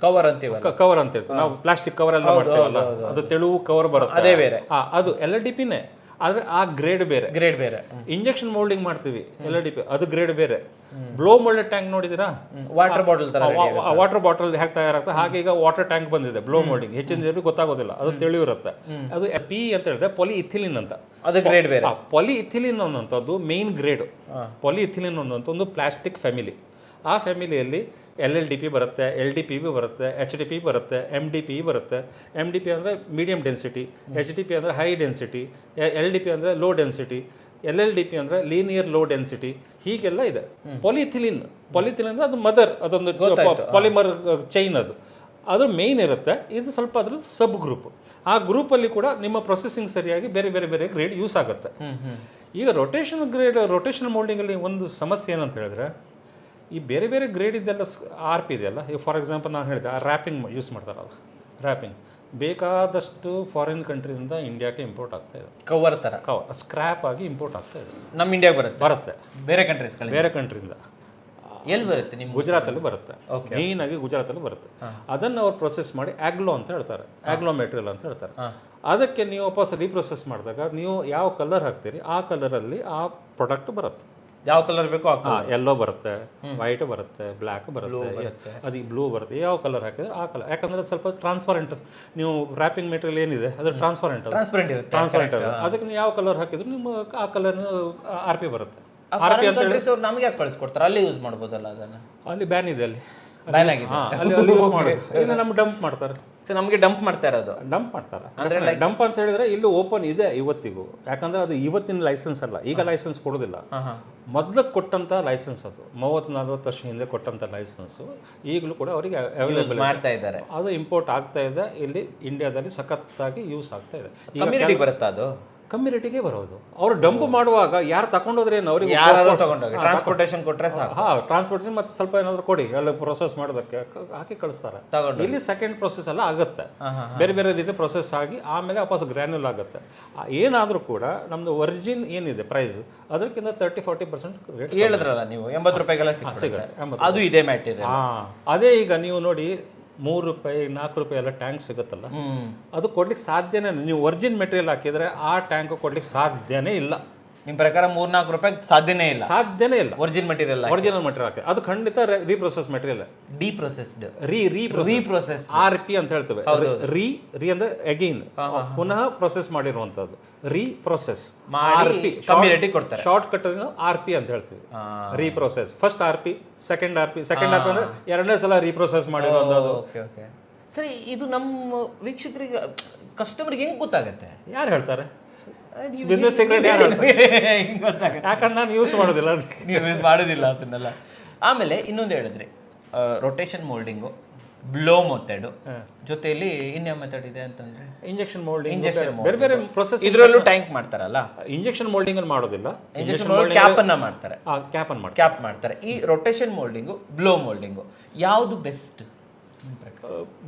ಕವರ್ ಅಂತೀವಿ ಕವರ್ ಅಂತ ಹೇಳ್ತೀವಿ ನಾವು ಪ್ಲಾಸ್ಟಿಕ್ ಕವರ್ ಎಲ್ಲ ಮಾಡ್ತೇವಲ್ಲ ಅದು ತೆಳುವು ಕವರ್ ಬರುತ್ತೆ. ಅದೇ ಬೇರೆ. ಆ, ಅದು ಎಲ್ ಡಿ ಪಿನೇ ಆದ್ರೆ ಆ ಗ್ರೇಡ್ ಬೇರೆ. ಗ್ರೇಡ್ ಬೇರೆ. ಇಂಜೆಕ್ಷನ್ ಮೋಲ್ಡಿಂಗ್ ಮಾಡ್ತೀವಿ ಎಲ್ ಡಿ ಪಿ ಅದು ಗ್ರೇಡ್ ಬೇರೆ. ಬ್ಲೋ ಮೋಲ್ಡೆಡ್ ಟ್ಯಾಂಕ್ ನೋಡಿದಿರಾ ವಾಟರ್ ಬಾಟಲ್ ತರ ವಾಟರ್ ಬಾಟಲ್ ಹೇಗೆ ತಯಾರಾಗ್ತದೆ? ಹಾಗೆ ಈಗ ವಾಟರ್ ಟ್ಯಾಂಕ್ ಬಂದಿದೆ ಬ್ಲೋ ಮೋಲ್ಡಿಂಗ್ ಹೆಚ್ಚಿನ ಜನರಿಗೆ ಗೊತ್ತಾಗೋದಿಲ್ಲ ಅದು ತಿಳಿಯಿರುತ್ತೆ. ಅದು ಪಿ ಅಂತ ಹೇಳಿದ್ರೆ ಪೊಲಿ ಇಥಿಲಿನ್ ಅಂತ. ಅದು ಗ್ರೇಡ್ ಬೇರೆ. ಪೊಲಿ ಇಥಿಲಿನ್ ಅನ್ನೋಂಥದ್ದು ಮೇನ್ ಗ್ರೇಡ್ ಪೊಲಿ ಇಥಿಲಿನ್ ಅನ್ನೋಂಥ ಒಂದು ಪ್ಲಾಸ್ಟಿಕ್ ಫ್ಯಾಮಿಲಿ ಆ ಫ್ಯಾಮಿಲಿಯಲ್ಲಿ ಎಲ್ ಎಲ್ ಡಿ ಪಿ ಬರುತ್ತೆ ಎಲ್ ಡಿ ಪಿ ಬಿ ಬರುತ್ತೆ ಎಚ್ ಡಿ ಪಿ ಬರುತ್ತೆ ಎಂ ಡಿ ಪಿ ಬರುತ್ತೆ. ಎಂ ಡಿ ಪಿ ಅಂದರೆ medium density H D P ಅಂದರೆ high density L D P ಅಂದರೆ low density L L D P ಅಂದರೆ linear low density ಹೀಗೆಲ್ಲ ಇದೆ. ಪಾಲಿಥಿಲಿನ್ ಪಾಲಿಥಿಲಿನ್ ಅಂದರೆ ಅದು ಮದರ್ ಅದೊಂದು ಪಾಲಿಮರ್ ಚೈನ್ ಅದು. ಅದು ಮೇಯ್ನ್ ಇರುತ್ತೆ. ಇದು ಸ್ವಲ್ಪ ಅದ್ರ ಸಬ್ ಗ್ರೂಪ್ ಆ ಗ್ರೂಪಲ್ಲಿ ಕೂಡ ನಿಮ್ಮ ಪ್ರೊಸೆಸಿಂಗ್ ಸರಿಯಾಗಿ ಬೇರೆ ಬೇರೆ ಬೇರೆ ಗ್ರೇಡ್ ಯೂಸ್ ಆಗುತ್ತೆ. ಈಗ ರೊಟೇಷನ್ ಗ್ರೇಡ್ ರೊಟೇಷನ್ ಮೋಲ್ಡಿಂಗಲ್ಲಿ ಒಂದು ಸಮಸ್ಯೆ ಏನಂತ ಹೇಳಿದ್ರೆ ಈ ಬೇರೆ ಬೇರೆ ಗ್ರೇಡ್ ಇದೆಲ್ಲ ಆರ್ ಪಿ ಇದೆಯಲ್ಲ ಈಗ ಫಾರ್ ಎಕ್ಸಾಂಪಲ್ ನಾನು ಹೇಳಿದೆ ಆ ರ್ಯಾಪಿಂಗ್ ಯೂಸ್ ಮಾಡ್ತಾರಲ್ಲ ರ್ಯಾಪಿಂಗ್ ಬೇಕಾದಷ್ಟು ಫಾರಿನ್ ಕಂಟ್ರಿಯಿಂದ ಇಂಡಿಯಾಕ್ಕೆ ಇಂಪೋರ್ಟ್ ಆಗ್ತಾ ಇದೆ. ಕವರ್ ಥರ ಕವರ್ ಸ್ಕ್ರ್ಯಾಪ್ ಆಗಿ ಇಂಪೋರ್ಟ್ ಆಗ್ತಾ ಇದೆ. ನಮ್ಮ ಇಂಡಿಯಾಗೆ ಬರುತ್ತೆ? ಬರುತ್ತೆ. ಬೇರೆ ಕಂಟ್ರೀಸ್ ಬೇರೆ ಕಂಟ್ರಿಯಿಂದ ಎಲ್ಲಿ ಬರುತ್ತೆ ನಿಮ್ಮ ಗುಜರಾತಲ್ಲಿ ಬರುತ್ತೆ. ಮೇನ್ ಆಗಿ ಗುಜರಾತಲ್ಲಿ ಬರುತ್ತೆ. ಅದನ್ನು ಅವ್ರು ಪ್ರೊಸೆಸ್ ಮಾಡಿ ಆಗ್ಲೋ ಅಂತ ಹೇಳ್ತಾರೆ. ಆಗ್ಲೋ ಮೆಟೀರಿಯಲ್ ಅಂತ ಹೇಳ್ತಾರೆ. ಅದಕ್ಕೆ ನೀವು ವಾಪಸ್ ರೀಪ್ರೊಸೆಸ್ ಮಾಡಿದಾಗ ನೀವು ಯಾವ ಕಲರ್ ಹಾಕ್ತೀರಿ ಆ ಕಲರಲ್ಲಿ ಆ ಪ್ರಾಡಕ್ಟ್ ಬರುತ್ತೆ. ಯಾವ ಕಲರ್ ಬೇಕೋ. ಎಲ್ಲೋ ಬರುತ್ತೆ ವೈಟ್ ಬರುತ್ತೆ ಬ್ಲ್ಯಾಕ್ ಬರುತ್ತೆ ಅದು ಬ್ಲೂ ಬರುತ್ತೆ. ಯಾವ ಕಲರ್ ಹಾಕಿದ್ರೆ ಆ ಕಲರ್ ಯಾಕಂದ್ರೆ ಸ್ವಲ್ಪ ಟ್ರಾನ್ಸ್ಪರೆಂಟ್ ನೀವು ರ್ಯಾಪಿಂಗ್ ಮೆಟೀರಿಯಲ್ ಏನಿದೆ ಅದು ಟ್ರಾನ್ಸ್ಪರೆಂಟ್ ಟ್ರಾನ್ಸ್ಪರೆಂಟ್ ಇರುತ್ತೆ ಟ್ರಾನ್ಸ್ಪರೆಂಟ್ ಇರುತ್ತೆ. ಅದಕ್ಕೆ ನೀವು ಯಾವ ಕಲರ್ ಹಾಕಿದ್ರು ನಿಮ್ಮ ಆ ಕಲರ್ ಆರ್ ಪಿ ಬರುತ್ತೆ. ಆರ್ ಪಿ ಅಂತ ಹೇಳಿ ನಮಗೆ ಯಾಕೆ ಕಳಿಸ್ಕೊಡ್ತಾರೆ? ಅಲ್ಲಿ ಯೂಸ್ ಮಾಡ್ಬೋದಲ್ಲ ಅದನ್ನ? ಅಲ್ಲಿ ಬ್ಯಾನ್ ಇದೆ ಅಲ್ಲಿ. ಬ್ಯಾನ್ ಆಗಿದೆ. ಅಲ್ಲಿ ಅಲ್ಲಿ ಯೂಸ್ ಮಾಡಿ ಇಲ್ಲ ನಮ್ಗೆ ಡಂಪ್ ಮಾಡ್ತಾರೆ. ಸೊ ನಮಗೆ ಡಂಪ್ ಮಾಡ್ತಾ ಇರೋದು. ಡಂಪ್ ಮಾಡ್ತಾರೆ. ಡಂಪ್ ಅಂತ ಹೇಳಿದ್ರೆ ಇಲ್ಲಿ ಓಪನ್ ಇದೆ ಇವತ್ತಿಗೂ. ಯಾಕಂದ್ರೆ ಅದು ಇವತ್ತಿನ ಲೈಸೆನ್ಸ್ ಅಲ್ಲ. ಈಗ ಲೈಸೆನ್ಸ್ ಕೊಡೋದಿಲ್ಲ. ಮೊದಲು ಕೊಟ್ಟಂತ ಲೈಸೆನ್ಸ್ ಅದು. ಮೂವತ್ತು ನಲ್ವತ್ತು ವರ್ಷ ಹಿಂದೆ ಕೊಟ್ಟಂತ ಲೈಸೆನ್ಸ್ ಈಗಲೂ ಕೂಡ ಅವರಿಗೆ ಅವೈಲೇಬಲ್ ಮಾಡ್ತಾ ಇದ್ದಾರೆ. ಅದು ಇಂಪೋರ್ಟ್ ಆಗ್ತಾ ಇದೆ. ಇಲ್ಲಿ ಇಂಡಿಯಾದಲ್ಲಿ ಸಖತ್ತಾಗಿ ಯೂಸ್ ಆಗ್ತಾ ಇದೆ. ಬರುತ್ತಾ ಅದು? ಕಮ್ಮಿ ರೇಟಿಗೆ ಬರೋದು. ಅವ್ರು ಡಂಪ್ ಮಾಡುವಾಗ ಯಾರು ತಗೊಂಡೋದ್ರೆ ಏನು ಅವ್ರಿಗೆ ಟ್ರಾನ್ಸ್ಪೋರ್ಟೇಷನ್ ಕೊಟ್ಟರೆ ಹಾ ಟ್ರಾನ್ಸ್ಪೋರ್ಟೇಷನ್ ಮತ್ತೆ ಸ್ವಲ್ಪ ಏನಾದರೂ ಕೊಡಿ. ಎಲ್ಲ ಪ್ರೊಸೆಸ್ ಮಾಡೋದಕ್ಕೆ ಹಾಕಿ ಕಳಿಸ್ತಾರೆ. ಇಲ್ಲಿ ಸೆಕೆಂಡ್ ಪ್ರೊಸೆಸ್ ಎಲ್ಲ ಆಗುತ್ತೆ. ಬೇರೆ ಬೇರೆ ರೀತಿ ಪ್ರೊಸೆಸ್ ಆಗಿ ಆಮೇಲೆ ವಾಪಸ್ ಗ್ರ್ಯಾನ್ಯುಲ್ ಆಗುತ್ತೆ. ಏನಾದರೂ ಕೂಡ ನಮ್ದು ಒರಿಜಿನ್ ಏನಿದೆ ಪ್ರೈಸ್ ಅದಕ್ಕಿಂತ ತರ್ಟಿ ಫಾರ್ಟಿ ಪರ್ಸೆಂಟ್ ರೇಟ್ ಹೇಳಿದ್ರಲ್ಲ ನೀವು ಎಂಬತ್ತು ರೂಪಾಯಿಗೆಲ್ಲ ಸಿಗುತ್ತೆ ಸಿಗುತ್ತೆ ಅದು ಇದೇ ಮ್ಯಾಟೀರಿಯಲ್ ಹಾ ಅದೇ ಈಗ ನೀವು ನೋಡಿ ಮೂರು ರೂಪಾಯಿ ನಾಲ್ಕು ರೂಪಾಯಿ ಎಲ್ಲ ಟ್ಯಾಂಕ್ ಸಿಗುತ್ತಲ್ಲ? ಅದು ಕೊಡ್ಲಿಕ್ಕೆ ಸಾಧ್ಯನೇ ಇಲ್ಲ. ನೀವು ಒರಿಜಿನ್ ಮೆಟೀರಿಯಲ್ ಹಾಕಿದರೆ ಆ ಟ್ಯಾಂಕು ಕೊಡ್ಲಿಕ್ಕೆ ಸಾಧ್ಯನೇ ಇಲ್ಲ. ನಿಮ್ ಪ್ರಕಾರ ಮೂರ್ನಾಲ್ಕು ರೂಪಾಯಿ ಸಾಧ್ಯನೇ ಇಲ್ಲ? ಸಾಧ್ಯನೇ ಇಲ್ಲ. ಒರಿಜಿನಲ್ ಮೆಟೀರಿಯಲ್ ಒರಿಜಿನಲ್ ಮೆಟೀರಿಯಲ್ ಹಾಕಿ. ಅದು ಖಂಡಿತ ರೀಪ್ರೊಸೆಸ್ ಮೆಟೀರಿಯಲ್ ಡಿ ಪ್ರೊಸೆಸ್ ರೀ ರೀ ರೀಪ್ರೊಸೆಸ್ ಆರ್ ಪಿ ಅಂತ ಹೇಳ್ತೇವೆ. ರೀ ರೀ ಅಂದ್ರೆ ಅಗೈನ್ ಪುನಃ ಪ್ರೊಸೆಸ್ ಮಾಡಿರುವಂತದ್ದು ರೀಪ್ರೊಸೆಸ್ ಆರ್ ಪಿ ಕೊಡ್ತಾರೆ. ಶಾರ್ಟ್ ಕಟ್ ಆರ್ ಪಿ ಅಂತ ಹೇಳ್ತೀವಿ. Reprocess first R P second R P second R P ಅಂದ್ರೆ ಎರಡನೇ ಸಲ ರೀಪ್ರೊಸೆಸ್ ಮಾಡಿರುವಂತದ್ದು ಸರಿ ಇದು ನಮ್ಮ ವೀಕ್ಷಕರಿಗೆ ಕಸ್ಟಮರ್ಗೆ ಹೆಂಗ್ ಗೊತ್ತಾಗತ್ತೆ? ಯಾರು ಹೇಳ್ತಾರೆ? ಬಿಸ್ನೆಸ್ ಸೀಕ್ರೆಟ್ ಯಾರು ಹೇಳ್ತಾರೆ ಯಾಕಂದ್ರೆ ನಾನು ಯೂಸ್ ಮಾಡೋದಿಲ್ಲ ಅದಕ್ಕೆ ನೀವು ಯೂಸ್ ಮಾಡೋದಿಲ್ಲ ಅದನ್ನೆಲ್ಲ. ಆಮೇಲೆ ಇನ್ನೊಂದು ಹೇಳಿದ್ರಿ ರೊಟೇಷನ್ ಮೋಲ್ಡಿಂಗು ಬ್ಲೋ ಮೆಥಡ್ ಜೊತೆಯಲ್ಲಿ ಇನ್ಯಾವ ಮೆಥಡ್ ಇದೆ ಅಂತಂದ್ರೆ? ಇಂಜೆಕ್ಷನ್ ಮೋಲ್ಡಿಂಗ್ ಇಂಜೆಕ್ಷನ್ ಬೇರೆ ಬೇರೆ ಪ್ರೊಸೆಸ್ ಇದರಲ್ಲೂ ಟ್ಯಾಂಕ್ ಮಾಡ್ತಾರಲ್ಲ? ಇಂಜೆಕ್ಷನ್ ಮೋಲ್ಡಿಂಗ್ ಅಲ್ಲಿ ಮಾಡೋದಿಲ್ಲ. ಇಂಜೆಕ್ಷನ್ ಕ್ಯಾಪ್ ಅನ್ನ ಮಾಡ್ತಾರೆ. ಕ್ಯಾಪ್ ಅನ್ನು ಮಾಡ್ತಾರೆ. ಕ್ಯಾಪ್ ಮಾಡ್ತಾರೆ. ಈ ರೊಟೇಷನ್ ಮೋಲ್ಡಿಂಗು ಬ್ಲೋ ಮೋಲ್ಡಿಂಗು ಯಾವುದು ಬೆಸ್ಟ್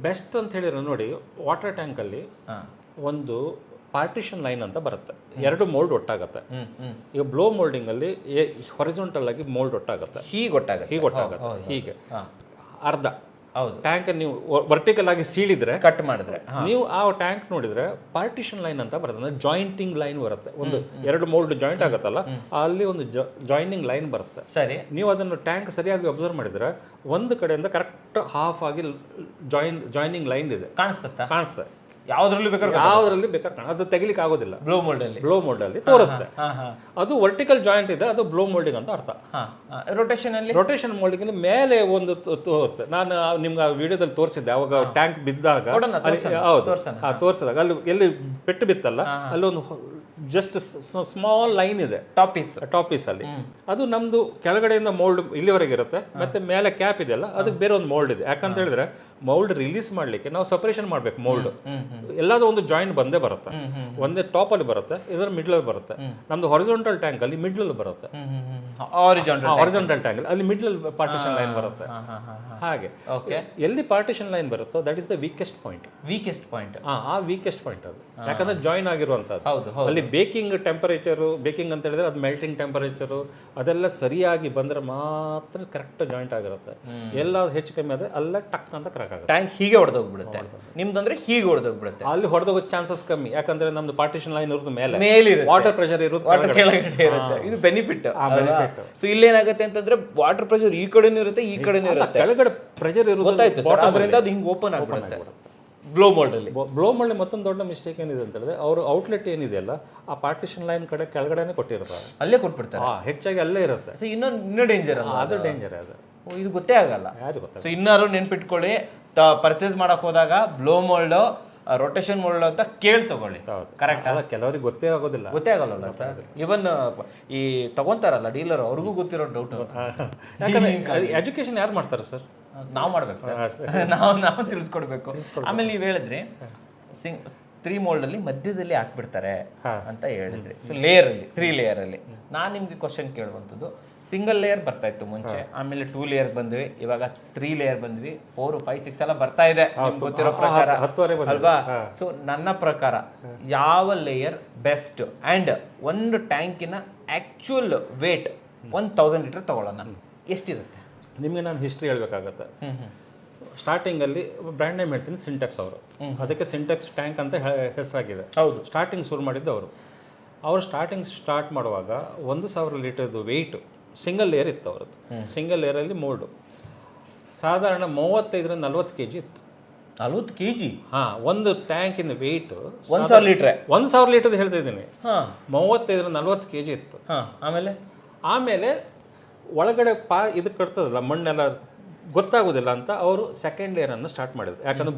ಬೆಸ್ಟ್ ಅಂತ ಹೇಳಿದ್ರೆ ನೋಡಿ ವಾಟರ್ ಟ್ಯಾಂಕ್ ಅಲ್ಲಿ ಹಾಂ. ಒಂದು ಪಾರ್ಟಿಷನ್ ಲೈನ್ ಅಂತ ಬರುತ್ತೆ. ಎರಡು ಮೋಲ್ಡ್ ಒಟ್ಟಾಗತ್ತೆ. ಈಗ ಬ್ಲೋ ಮೋಲ್ಡಿಂಗ್ ಅಲ್ಲಿ ಹೊರಿಜಾಂಟಲ್ ಆಗಿ ಮೋಲ್ಡ್ ಒಟ್ಟಾಗತ್ತೆ. ಹೀಗೆ ಗೊತ್ತಾಗುತ್ತೆ ಹೀಗೆ ಒಟ್ಟಾಗತ್ತೆ. ಹೀಗೆ. ಅರ್ಧ. ಹೌದು. ಟ್ಯಾಂಕ್ ನೀವು ವರ್ಟಿಕಲ್ ಆಗಿ ಸೀಳಿದ್ರೆ ಕಟ್ ಮಾಡಿದ್ರೆ ನೀವು ಆ ಟ್ಯಾಂಕ್ ನೋಡಿದ್ರೆ ಪಾರ್ಟಿಷನ್ ಲೈನ್ ಅಂತ ಬರುತ್ತೆ. ಅಂದ್ರೆ ಜಾಯಿಂಟಿಂಗ್ ಲೈನ್ ಬರುತ್ತೆ. ಒಂದು ಎರಡು ಮೋಲ್ಡ್ ಜಾಯಿಂಟ್ ಆಗುತ್ತಲ್ಲ ಅಲ್ಲಿ ಒಂದು ಜಾಯಿನಿಂಗ್ ಲೈನ್ ಬರುತ್ತೆ. ಸರಿ. ನೀವು ಅದನ್ನು ಟ್ಯಾಂಕ್ ಸರಿಯಾಗಿ ಅಬ್ಸರ್ವ್ ಮಾಡಿದ್ರೆ ಒಂದು ಕಡೆಯಿಂದ ಕರೆಕ್ಟ್ ಹಾಫ್ ಆಗಿ ಜಾಯಿನ್ ಜಾಯಿನಿಂಗ್ ಲೈನ್ ಇದೆ. ಕಾಣಿಸ್ತಾ ಕಾಣಿಸ್ತದೆ. ಯಾವ್ದ್ರಲ್ಲೂ ಬೇಕಾದ್ರೆ ಯಾವ್ದ್ರಲ್ಲಿ ಬೇಕಾದ್ರೆ ಕಾಣ ಅದು ತೆಗಿಲಿಕ್ಕೆ ಆಗೋದಿಲ್ಲ ಬ್ಲೋ ಮೋಲ್ಡ್ ಅಲ್ಲಿ. ಬ್ಲೋ ಮೋಲ್ಡ್ ಅಲ್ಲಿ ತೋರುತ್ತೆ. ಅದು ವರ್ಟಿಕಲ್ ಜಾಯಿಂಟ್ ಇದೆ ಅದು ಬ್ಲೋ ಮೋಲ್ಡಿಂಗ್ ಅಂತ ಅರ್ಥ. ರೊಟೇಷನ್ ಅಲ್ಲಿ? ರೊಟೇಷನ್ ಮೋಲ್ಡಿಂಗ್ ಅಲ್ಲಿ ಮೇಲೆ ಒಂದು ತೋರುತ್ತೆ. ನಾನು ನಿಮ್ಗೆ ಆ ವಿಡಿಯೋದಲ್ಲಿ ತೋರಿಸಿದ್ದೆ. ಅವಾಗ ಟ್ಯಾಂಕ್ ಬಿದ್ದಾಗ ಹೌದು. ತೋರಿಸಿದಾಗ. ಅಲ್ಲಿ ಎಲ್ಲಿ ಪೆಟ್ಟು ಬಿತ್ತಲ್ಲ ಅಲ್ಲೊಂದು ಒಂದು ಜಸ್ಟ್ ಸ್ಮಾಲ್ ಲೈನ್ ಇದೆ. ಟಾಪೀಸ್ ಟಾಪೀಸ್ ಅಲ್ಲಿ. ಅದು ನಮ್ದು ಕೆಳಗಡೆಯಿಂದ ಮೋಲ್ಡ್ ಇಲ್ಲಿವರೆಗೆ ಇರುತ್ತೆ. ಮತ್ತೆ ಮೇಲೆ ಕ್ಯಾಪ್ ಇದೆಯಲ್ಲ ಅದು ಬೇರೆ ಒಂದು ಮೋಲ್ಡ್ ಇದೆ. ಯಾಕಂತ ಹೇಳಿದ್ರೆ ಮೌಲ್ಡ್ ರಿಲೀಸ್ ಮಾಡ್ಲಿಕ್ಕೆ ನಾವು ಸಪರೇಷನ್ ಮಾಡ್ಬೇಕು ಮೋಲ್ಡ್ ಎಲ್ಲಾದ್ರೂ ಒಂದು ಜಾಯಿಂಟ್ ಬಂದೇ ಬರುತ್ತೆ. ಒಂದೇ ಟಾಪ್ ಅಲ್ಲಿ ಬರುತ್ತೆ ಇದರ ಮಿಡ್ಲ್ ಅಲ್ಲಿ ಬರುತ್ತೆ. ನಮ್ದು ಹೊರಿಜೋಂಟಲ್ ಟ್ಯಾಂಕ್ ಅಲ್ಲಿ ಮಿಡ್ಲ್ ಅಲ್ಲಿ ಬರುತ್ತೆ. ಆರಿಜಾಂಟಲ್ ಟ್ಯಾಂಕ್ ಅಲ್ಲಿ. ಮಿಡ್ಲ್ ಪಾರ್ಟಿಷನ್ ಲೈನ್ ಬರುತ್ತೆ. ಹಾಗೆ. ಎಲ್ಲಿ ಪಾರ್ಟಿಷನ್ ಲೈನ್ ಬರುತ್ತೋ that is the weakest point weakest point ಆ ವೀಕೆಸ್ಟ್ ಪಾಯಿಂಟ್ ಅದು. ಯಾಕಂದ್ರೆ ಜಾಯಿನ್ ಆಗಿರುವಂತದ್ದು ಅಲ್ಲಿ ಬೇಕಿಂಗ್ ಟೆಂಪರೇಚರ್ ಬೇಕಿಂಗ್ ಅಂತ ಹೇಳಿದ್ರೆ ಅದು ಮೆಲ್ಟಿಂಗ್ ಟೆಂಪರೇಚರ್ ಅದೆಲ್ಲ ಸರಿಯಾಗಿ ಬಂದ್ರೆ ಮಾತ್ರ ಕರೆಕ್ಟ್ ಜಾಯಿಂಟ್ ಆಗಿರುತ್ತೆ. ಎಲ್ಲ ಹೆಚ್ಚು ಕಮ್ಮಿ ಆದ್ರೆ ಅಲ್ಲ ಟಕ್ ಅಂತ ಕ್ರಾಕ್ ಆಗುತ್ತೆ. ಟ್ಯಾಂಕ್ ಹೀಗೆ ಹೊಡೆದೋಗ್ಬಿಡುತ್ತೆ ನಿಮ್ದಂದ್ರೆ ಹೀಗೆ ಹೊಡೆದೋಗ್ಬಿಡುತ್ತೆ ಅಲ್ಲಿ ಹೊಡೆದೋಗೋ ಚಾನ್ಸಸ್ ಕಮ್ಮಿ. ಯಾಕಂದ್ರೆ ನಮ್ದು ಪಾರ್ಟಿಷನ್ ಲೈನ್ ಇರೋದು ಮೇಲೆ. ವಾಟರ್ ಪ್ರೆಷರ್ ಇರುತ್ತೆ. ಇದು ಬೆನಿಫಿಟ್. ಸೊ ಇಲ್ಲೇನಾಗುತ್ತೆ ಅಂತಂದ್ರೆ ವಾಟರ್ ಪ್ರೆಷರ್ ಈ ಕಡೆನೂ ಇರುತ್ತೆ ಈ ಕಡೆನೂ ಇರುತ್ತೆ. ಕೆಳಗಡೆ ಪ್ರೆಷರ್ ಇರುತ್ತೆ ಗೊತ್ತಾಯ್ತು ಸರ್. ಅದರಿಂದ ಅದು ಹಿಂಗೆ ಓಪನ್ ಆಗ್ಬಿಡುತ್ತೆ. ಬ್ಲೋ ಮೋಲ್ಡ್ ಅಲ್ಲಿ. ಬ್ಲೋ ಮೋಲ್ಡ್ ಮತ್ತೊಂದು ದೊಡ್ಡ ಮಿಸ್ಟೇಕ್ ಏನಿದೆ ಅಂತ ಹೇಳಿದ್ರೆ ಅವರು ಔಟ್ಲೆಟ್ ಏನಿದೆಯಲ್ಲ ಆ ಪಾರ್ಟಿಷನ್ ಲೈನ್ ಕಡೆ ಕೆಳಗಡೆನೆ ಕೊಟ್ಟಿರ್ತಾರೆ ಅಲ್ಲೇ ಕೊಟ್ಬಿಡ್ತಾರೆ. ಹೆಚ್ಚಾಗಿ ಅಲ್ಲೇ ಇರುತ್ತೆ. ಸೊ ಇನ್ನೊಂದು ಇನ್ನೂ ಡೇಂಜರ್ ಅಲ್ಲ ಅದು ಡೇಂಜರ್ ಅದು. ಇದು ಗೊತ್ತೇ ಆಗಲ್ಲ. ಯಾರು ಗೊತ್ತಾ ಸೊ ಇನ್ನಾರು ನೆನ್ಪಿಟ್ಕೊಳ್ಳಿ. ಪರ್ಚೇಸ್ ಮಾಡಕ್ ಹೋದಾಗ ಬ್ಲೋ ಮೋಲ್ಡ್ ರೊಟೇಷನ್ ಮಾಡಲು ಅಂತ ಕೇಳಿ ತಗೊಳ್ಳಿ. ಕರೆಕ್ಟ್ ಅಲ್ಲ ಕೆಲವರಿಗೆ ಗೊತ್ತೇ ಆಗೋದಿಲ್ಲ. ಗೊತ್ತೇ ಆಗಲ್ಲ ಸರ್. ಇವನ್ ಈ ತಗೊಂತಾರಲ್ಲ ಡೀಲರ್ ಅವ್ರಿಗೂ ಗೊತ್ತಿರೋ ಡೌಟ್ ಯಾಕಂದ್ರೆ ಎಜುಕೇಶನ್ ಯಾರು ಮಾಡ್ತಾರೆ ಸರ್? ನಾವು ಮಾಡ್ಬೇಕು ಸರ್. ನಾವು ನಾವು ತಿಳಿಸ್ಕೊಡ್ಬೇಕು. ಆಮೇಲೆ ನೀವು ಹೇಳಿದ್ರಿ ಸಿಂಗ್ ತ್ರೀ ಮೋಲ್ಡ್ ಅಲ್ಲಿ ಮಧ್ಯದಲ್ಲಿ ಹಾಕ್ಬಿಡ್ತಾರೆ ಅಂತ ಹೇಳಿದ್ರಿ. ಸೊ ಲೇಯರ್ ಅಲ್ಲಿ ತ್ರೀ ಲೇಯರ್ ಅಲ್ಲಿ. ನಾನು ನಿಮ್ಗೆ ಕ್ವಶನ್ ಕೇಳುವಂಥದ್ದು ಸಿಂಗಲ್ ಲೇಯರ್ ಬರ್ತಾ ಇತ್ತು ಮುಂಚೆ. ಆಮೇಲೆ ಟೂ ಲೇಯರ್ ಬಂದ್ವಿ. ಇವಾಗ ತ್ರೀ ಲೇಯರ್ ಬಂದ್ವಿ. ಫೋರ್ ಫೈವ್ ಸಿಕ್ಸ್ ಎಲ್ಲ ಬರ್ತಾ ಇದೆ. ಗೊತ್ತಿರೋ ಪ್ರಕಾರ. ಅಲ್ವಾ? ಸೊ ನನ್ನ ಪ್ರಕಾರ ಯಾವ ಲೇಯರ್ ಬೆಸ್ಟ್ ಅಂಡ್ ಒಂದು ಟ್ಯಾಂಕಿನ actual weight one thousand litre ತಗೊಳ್ಳೋಣ. ಎಷ್ಟಿರುತ್ತೆ? ನಿಮಗೆ ನಾನು ಹಿಸ್ಟ್ರಿ ಹೇಳ್ಬೇಕಾಗತ್ತೆ. ಸ್ಟಾರ್ಟಿಂಗಲ್ಲಿ ಬ್ರ್ಯಾಂಡ್ ನೇಮ್ ಹೇಳ್ತೀನಿ ಸಿಂಟೆಕ್ಸ್ ಅವರು. ಅದಕ್ಕೆ ಸಿಂಟೆಕ್ಸ್ ಟ್ಯಾಂಕ್ ಅಂತ ಹೆಸರಾಗಿದೆ. ಹೌದು. ಸ್ಟಾರ್ಟಿಂಗ್ ಶುರು ಮಾಡಿದ್ದು ಅವರು. ಅವರು ಸ್ಟಾರ್ಟಿಂಗ್ ಸ್ಟಾರ್ಟ್ ಮಾಡುವಾಗ ಒಂದು ಸಾವಿರ ಲೀಟರ್ದು ವೆಯ್ಟ್ ಸಿಂಗಲ್ ಲೇಯರ್ ಇತ್ತು ಅವರದ್ದು. ಸಿಂಗಲ್ ಲೇಯರಲ್ಲಿ ಮೋಲ್ಡು ಸಾಧಾರಣ ಮೂವತ್ತೈದರಿಂದ ನಲ್ವತ್ತು ಕೆ ಜಿ ಇತ್ತು. ನಲ್ವತ್ತು ಕೆ ಜಿ ಹಾಂ ಒಂದು ಟ್ಯಾಂಕಿನ ವೆಯ್ಟ್ ಒಂದು ಸಾವಿರ ಲೀಟ್ರೆ? ಒಂದು ಸಾವಿರ ಲೀಟರ್ದು ಹೇಳ್ತಾ ಇದ್ದೀನಿ. ಹಾಂ. ಮೂವತ್ತೈದರಿಂದ ನಲ್ವತ್ತು ಕೆ ಜಿ ಇತ್ತು. ಹಾಂ ಆಮೇಲೆ? ಆಮೇಲೆ ಒಳಗಡೆ ಪಾ ಇದು ಕಟ್ತದಲ್ಲ ಮಣ್ಣೆಲ್ಲ ಗೊತ್ತಾಗೋದಿಲ್ಲ ಅಂತ ಅವರು ಸೆಕೆಂಡ್ ಲೇಯರನ್ನು ಸ್ಟಾರ್ಟ್ ಮಾಡಿದ್ರು. ಯಾಕಂದ್ರೆ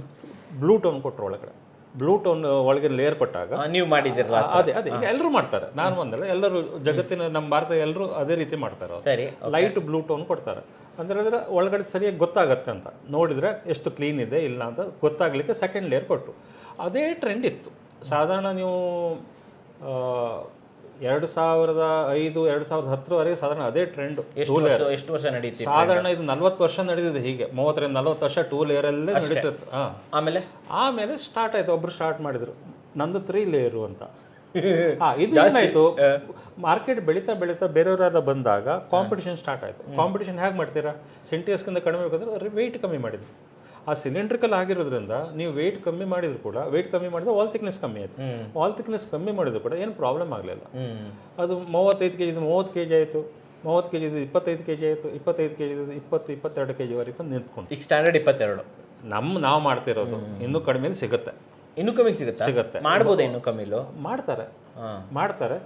ಬ್ಲೂ ಟೋನ್ ಕೊಟ್ಟರು ಒಳಗಡೆ. ಬ್ಲೂ ಟೋನ್ ಒಳಗೆ ಲೇಯರ್ ಕೊಟ್ಟಾಗ ನೀವು ಮಾಡಿದಿರಲ್ಲ ಅದೇ ಅದೇ. ಈಗ ಎಲ್ಲರೂ ಮಾಡ್ತಾರೆ. ನಾನು ಒಂದಲ್ಲ ಎಲ್ಲರೂ ಜಗತ್ತಿನ ನಮ್ಮ ಭಾರತ ಎಲ್ಲರೂ ಅದೇ ರೀತಿ ಮಾಡ್ತಾರೆ. ಸರಿ ಲೈಟ್ ಬ್ಲೂ ಟೋನ್ ಕೊಡ್ತಾರೆ. ಅಂದ್ರೆ ಅದರ ಒಳಗಡೆ ಸರಿಯಾಗಿ ಗೊತ್ತಾಗತ್ತೆ ಅಂತ. ನೋಡಿದ್ರೆ ಎಷ್ಟು ಕ್ಲೀನ್ ಇದೆ ಇಲ್ಲ ಅಂತ ಗೊತ್ತಾಗ್ಲಿಕ್ಕೆ ಸೆಕೆಂಡ್ ಲೇಯರ್ ಕೊಟ್ಟು ಅದೇ ಟ್ರೆಂಡ್ ಇತ್ತು. ಸಾಧಾರಣ ನೀವು ಎರಡು ಸಾವಿರದ ಐದು ಎರಡು ಸಾವಿರದ ಹತ್ತರವರೆಗೆ ಸಾಧಾರಣ ಅದೇ ಟ್ರೆಂಡ್ ಎಷ್ಟು ವರ್ಷ ಎಷ್ಟು ವರ್ಷ ನಡೀತಿ ಸಾಧಾರಣ ಇದು ನಲ್ವತ್ತು ವರ್ಷ ನಡೆದಿದೆ ಹೀಗೆ. ಮೂವತ್ತರಿಂದ ನಲ್ವತ್ತು ವರ್ಷ ಟೂ ಲೇಯರಲ್ಲೇ ನಡೀತಿತ್ತು. ಹಾಂ. ಆಮೇಲೆ? ಆಮೇಲೆ ಸ್ಟಾರ್ಟ್ ಆಯ್ತು. ಒಬ್ರು ಸ್ಟಾರ್ಟ್ ಮಾಡಿದ್ರು. ನಂದು ತ್ರೀ ಲೇಯರು ಅಂತ. ಹಾ ಇದು ಏನಾಯ್ತು? ಮಾರ್ಕೆಟ್ ಬೆಳೀತಾ ಬೆಳೀತಾ ಬೇರೆಯವರೆಲ್ಲ ಬಂದಾಗ ಕಾಂಪಿಟೇಷನ್ ಸ್ಟಾರ್ಟ್ ಆಯ್ತು. ಕಾಂಪಿಟೇಷನ್ ಹೇಗೆ ಮಾಡ್ತೀರಾ? ಸಿಂಟಿಯಸ್ಕಿಂತ ಕಡಿಮೆ ಬೇಕಂದ್ರೆ ವೆಯ್ಟ್ ಕಮ್ಮಿ ಮಾಡಿದ್ರು. ಆ ಸಿಲಿಂಡ್ರಿಕಲ್ ಆಗಿರೋದ್ರಿಂದ ನೀವು ವೆಯ್ಟ್ ಕಮ್ಮಿ ಮಾಡಿದ್ರು ಕೂಡ ವೆಯ್ಟ್ ಕಮ್ಮಿ ಮಾಡಿದ್ರೆ ವಾಲ್ ಥಿಕ್ನೆಸ್ ಕಮ್ಮಿ ಆಯ್ತು. ವಾಲ್ ಥಿಕ್ನೆಸ್ ಕಮ್ಮಿ ಮಾಡಿದ್ರು ಕೂಡ ಏನು ಪ್ರಾಬ್ಲಮ್ ಆಗಲಿಲ್ಲ. ಅದು ಮೂವತ್ತೈದು ಕೆ ಜಿದು ಮೂವತ್ತು ಕೆ ಜಿ ಆಯಿತು ಮೂವತ್ತು ಕೆ ಜಿದು ಇಪ್ಪತ್ತೈದು ಕೆ ಜಿ ಆಯಿತು ಇಪ್ಪತ್ತೈದು ಕೆ ಜಿದು ಇಪ್ಪತ್ತು ಇಪ್ಪತ್ತೆರಡು ಕೆ ಜಿವರೆಗೂ ನಿಂತ್ಕೊಂಡು ಈಗ ಸ್ಟ್ಯಾಂಡರ್ಡ್ ಇಪ್ಪತ್ತೆರಡು. ನಮ್ಮ ನಾವು ಮಾಡ್ತಿರೋದು ಇನ್ನೂ ಕಡಿಮೆಯಲ್ಲಿ ಸಿಗುತ್ತೆ. ಇನ್ನೂ ಕಮ್ಮಿ ಸಿಗುತ್ತೆ? ಸಿಗುತ್ತೆ. ಮಾಡ್ಬೋದಾ ಇನ್ನೂ ಕಮ್ಮಿಲು ಮಾಡ್ತಾರೆ. ಮಾಡ್ತಾರೆ.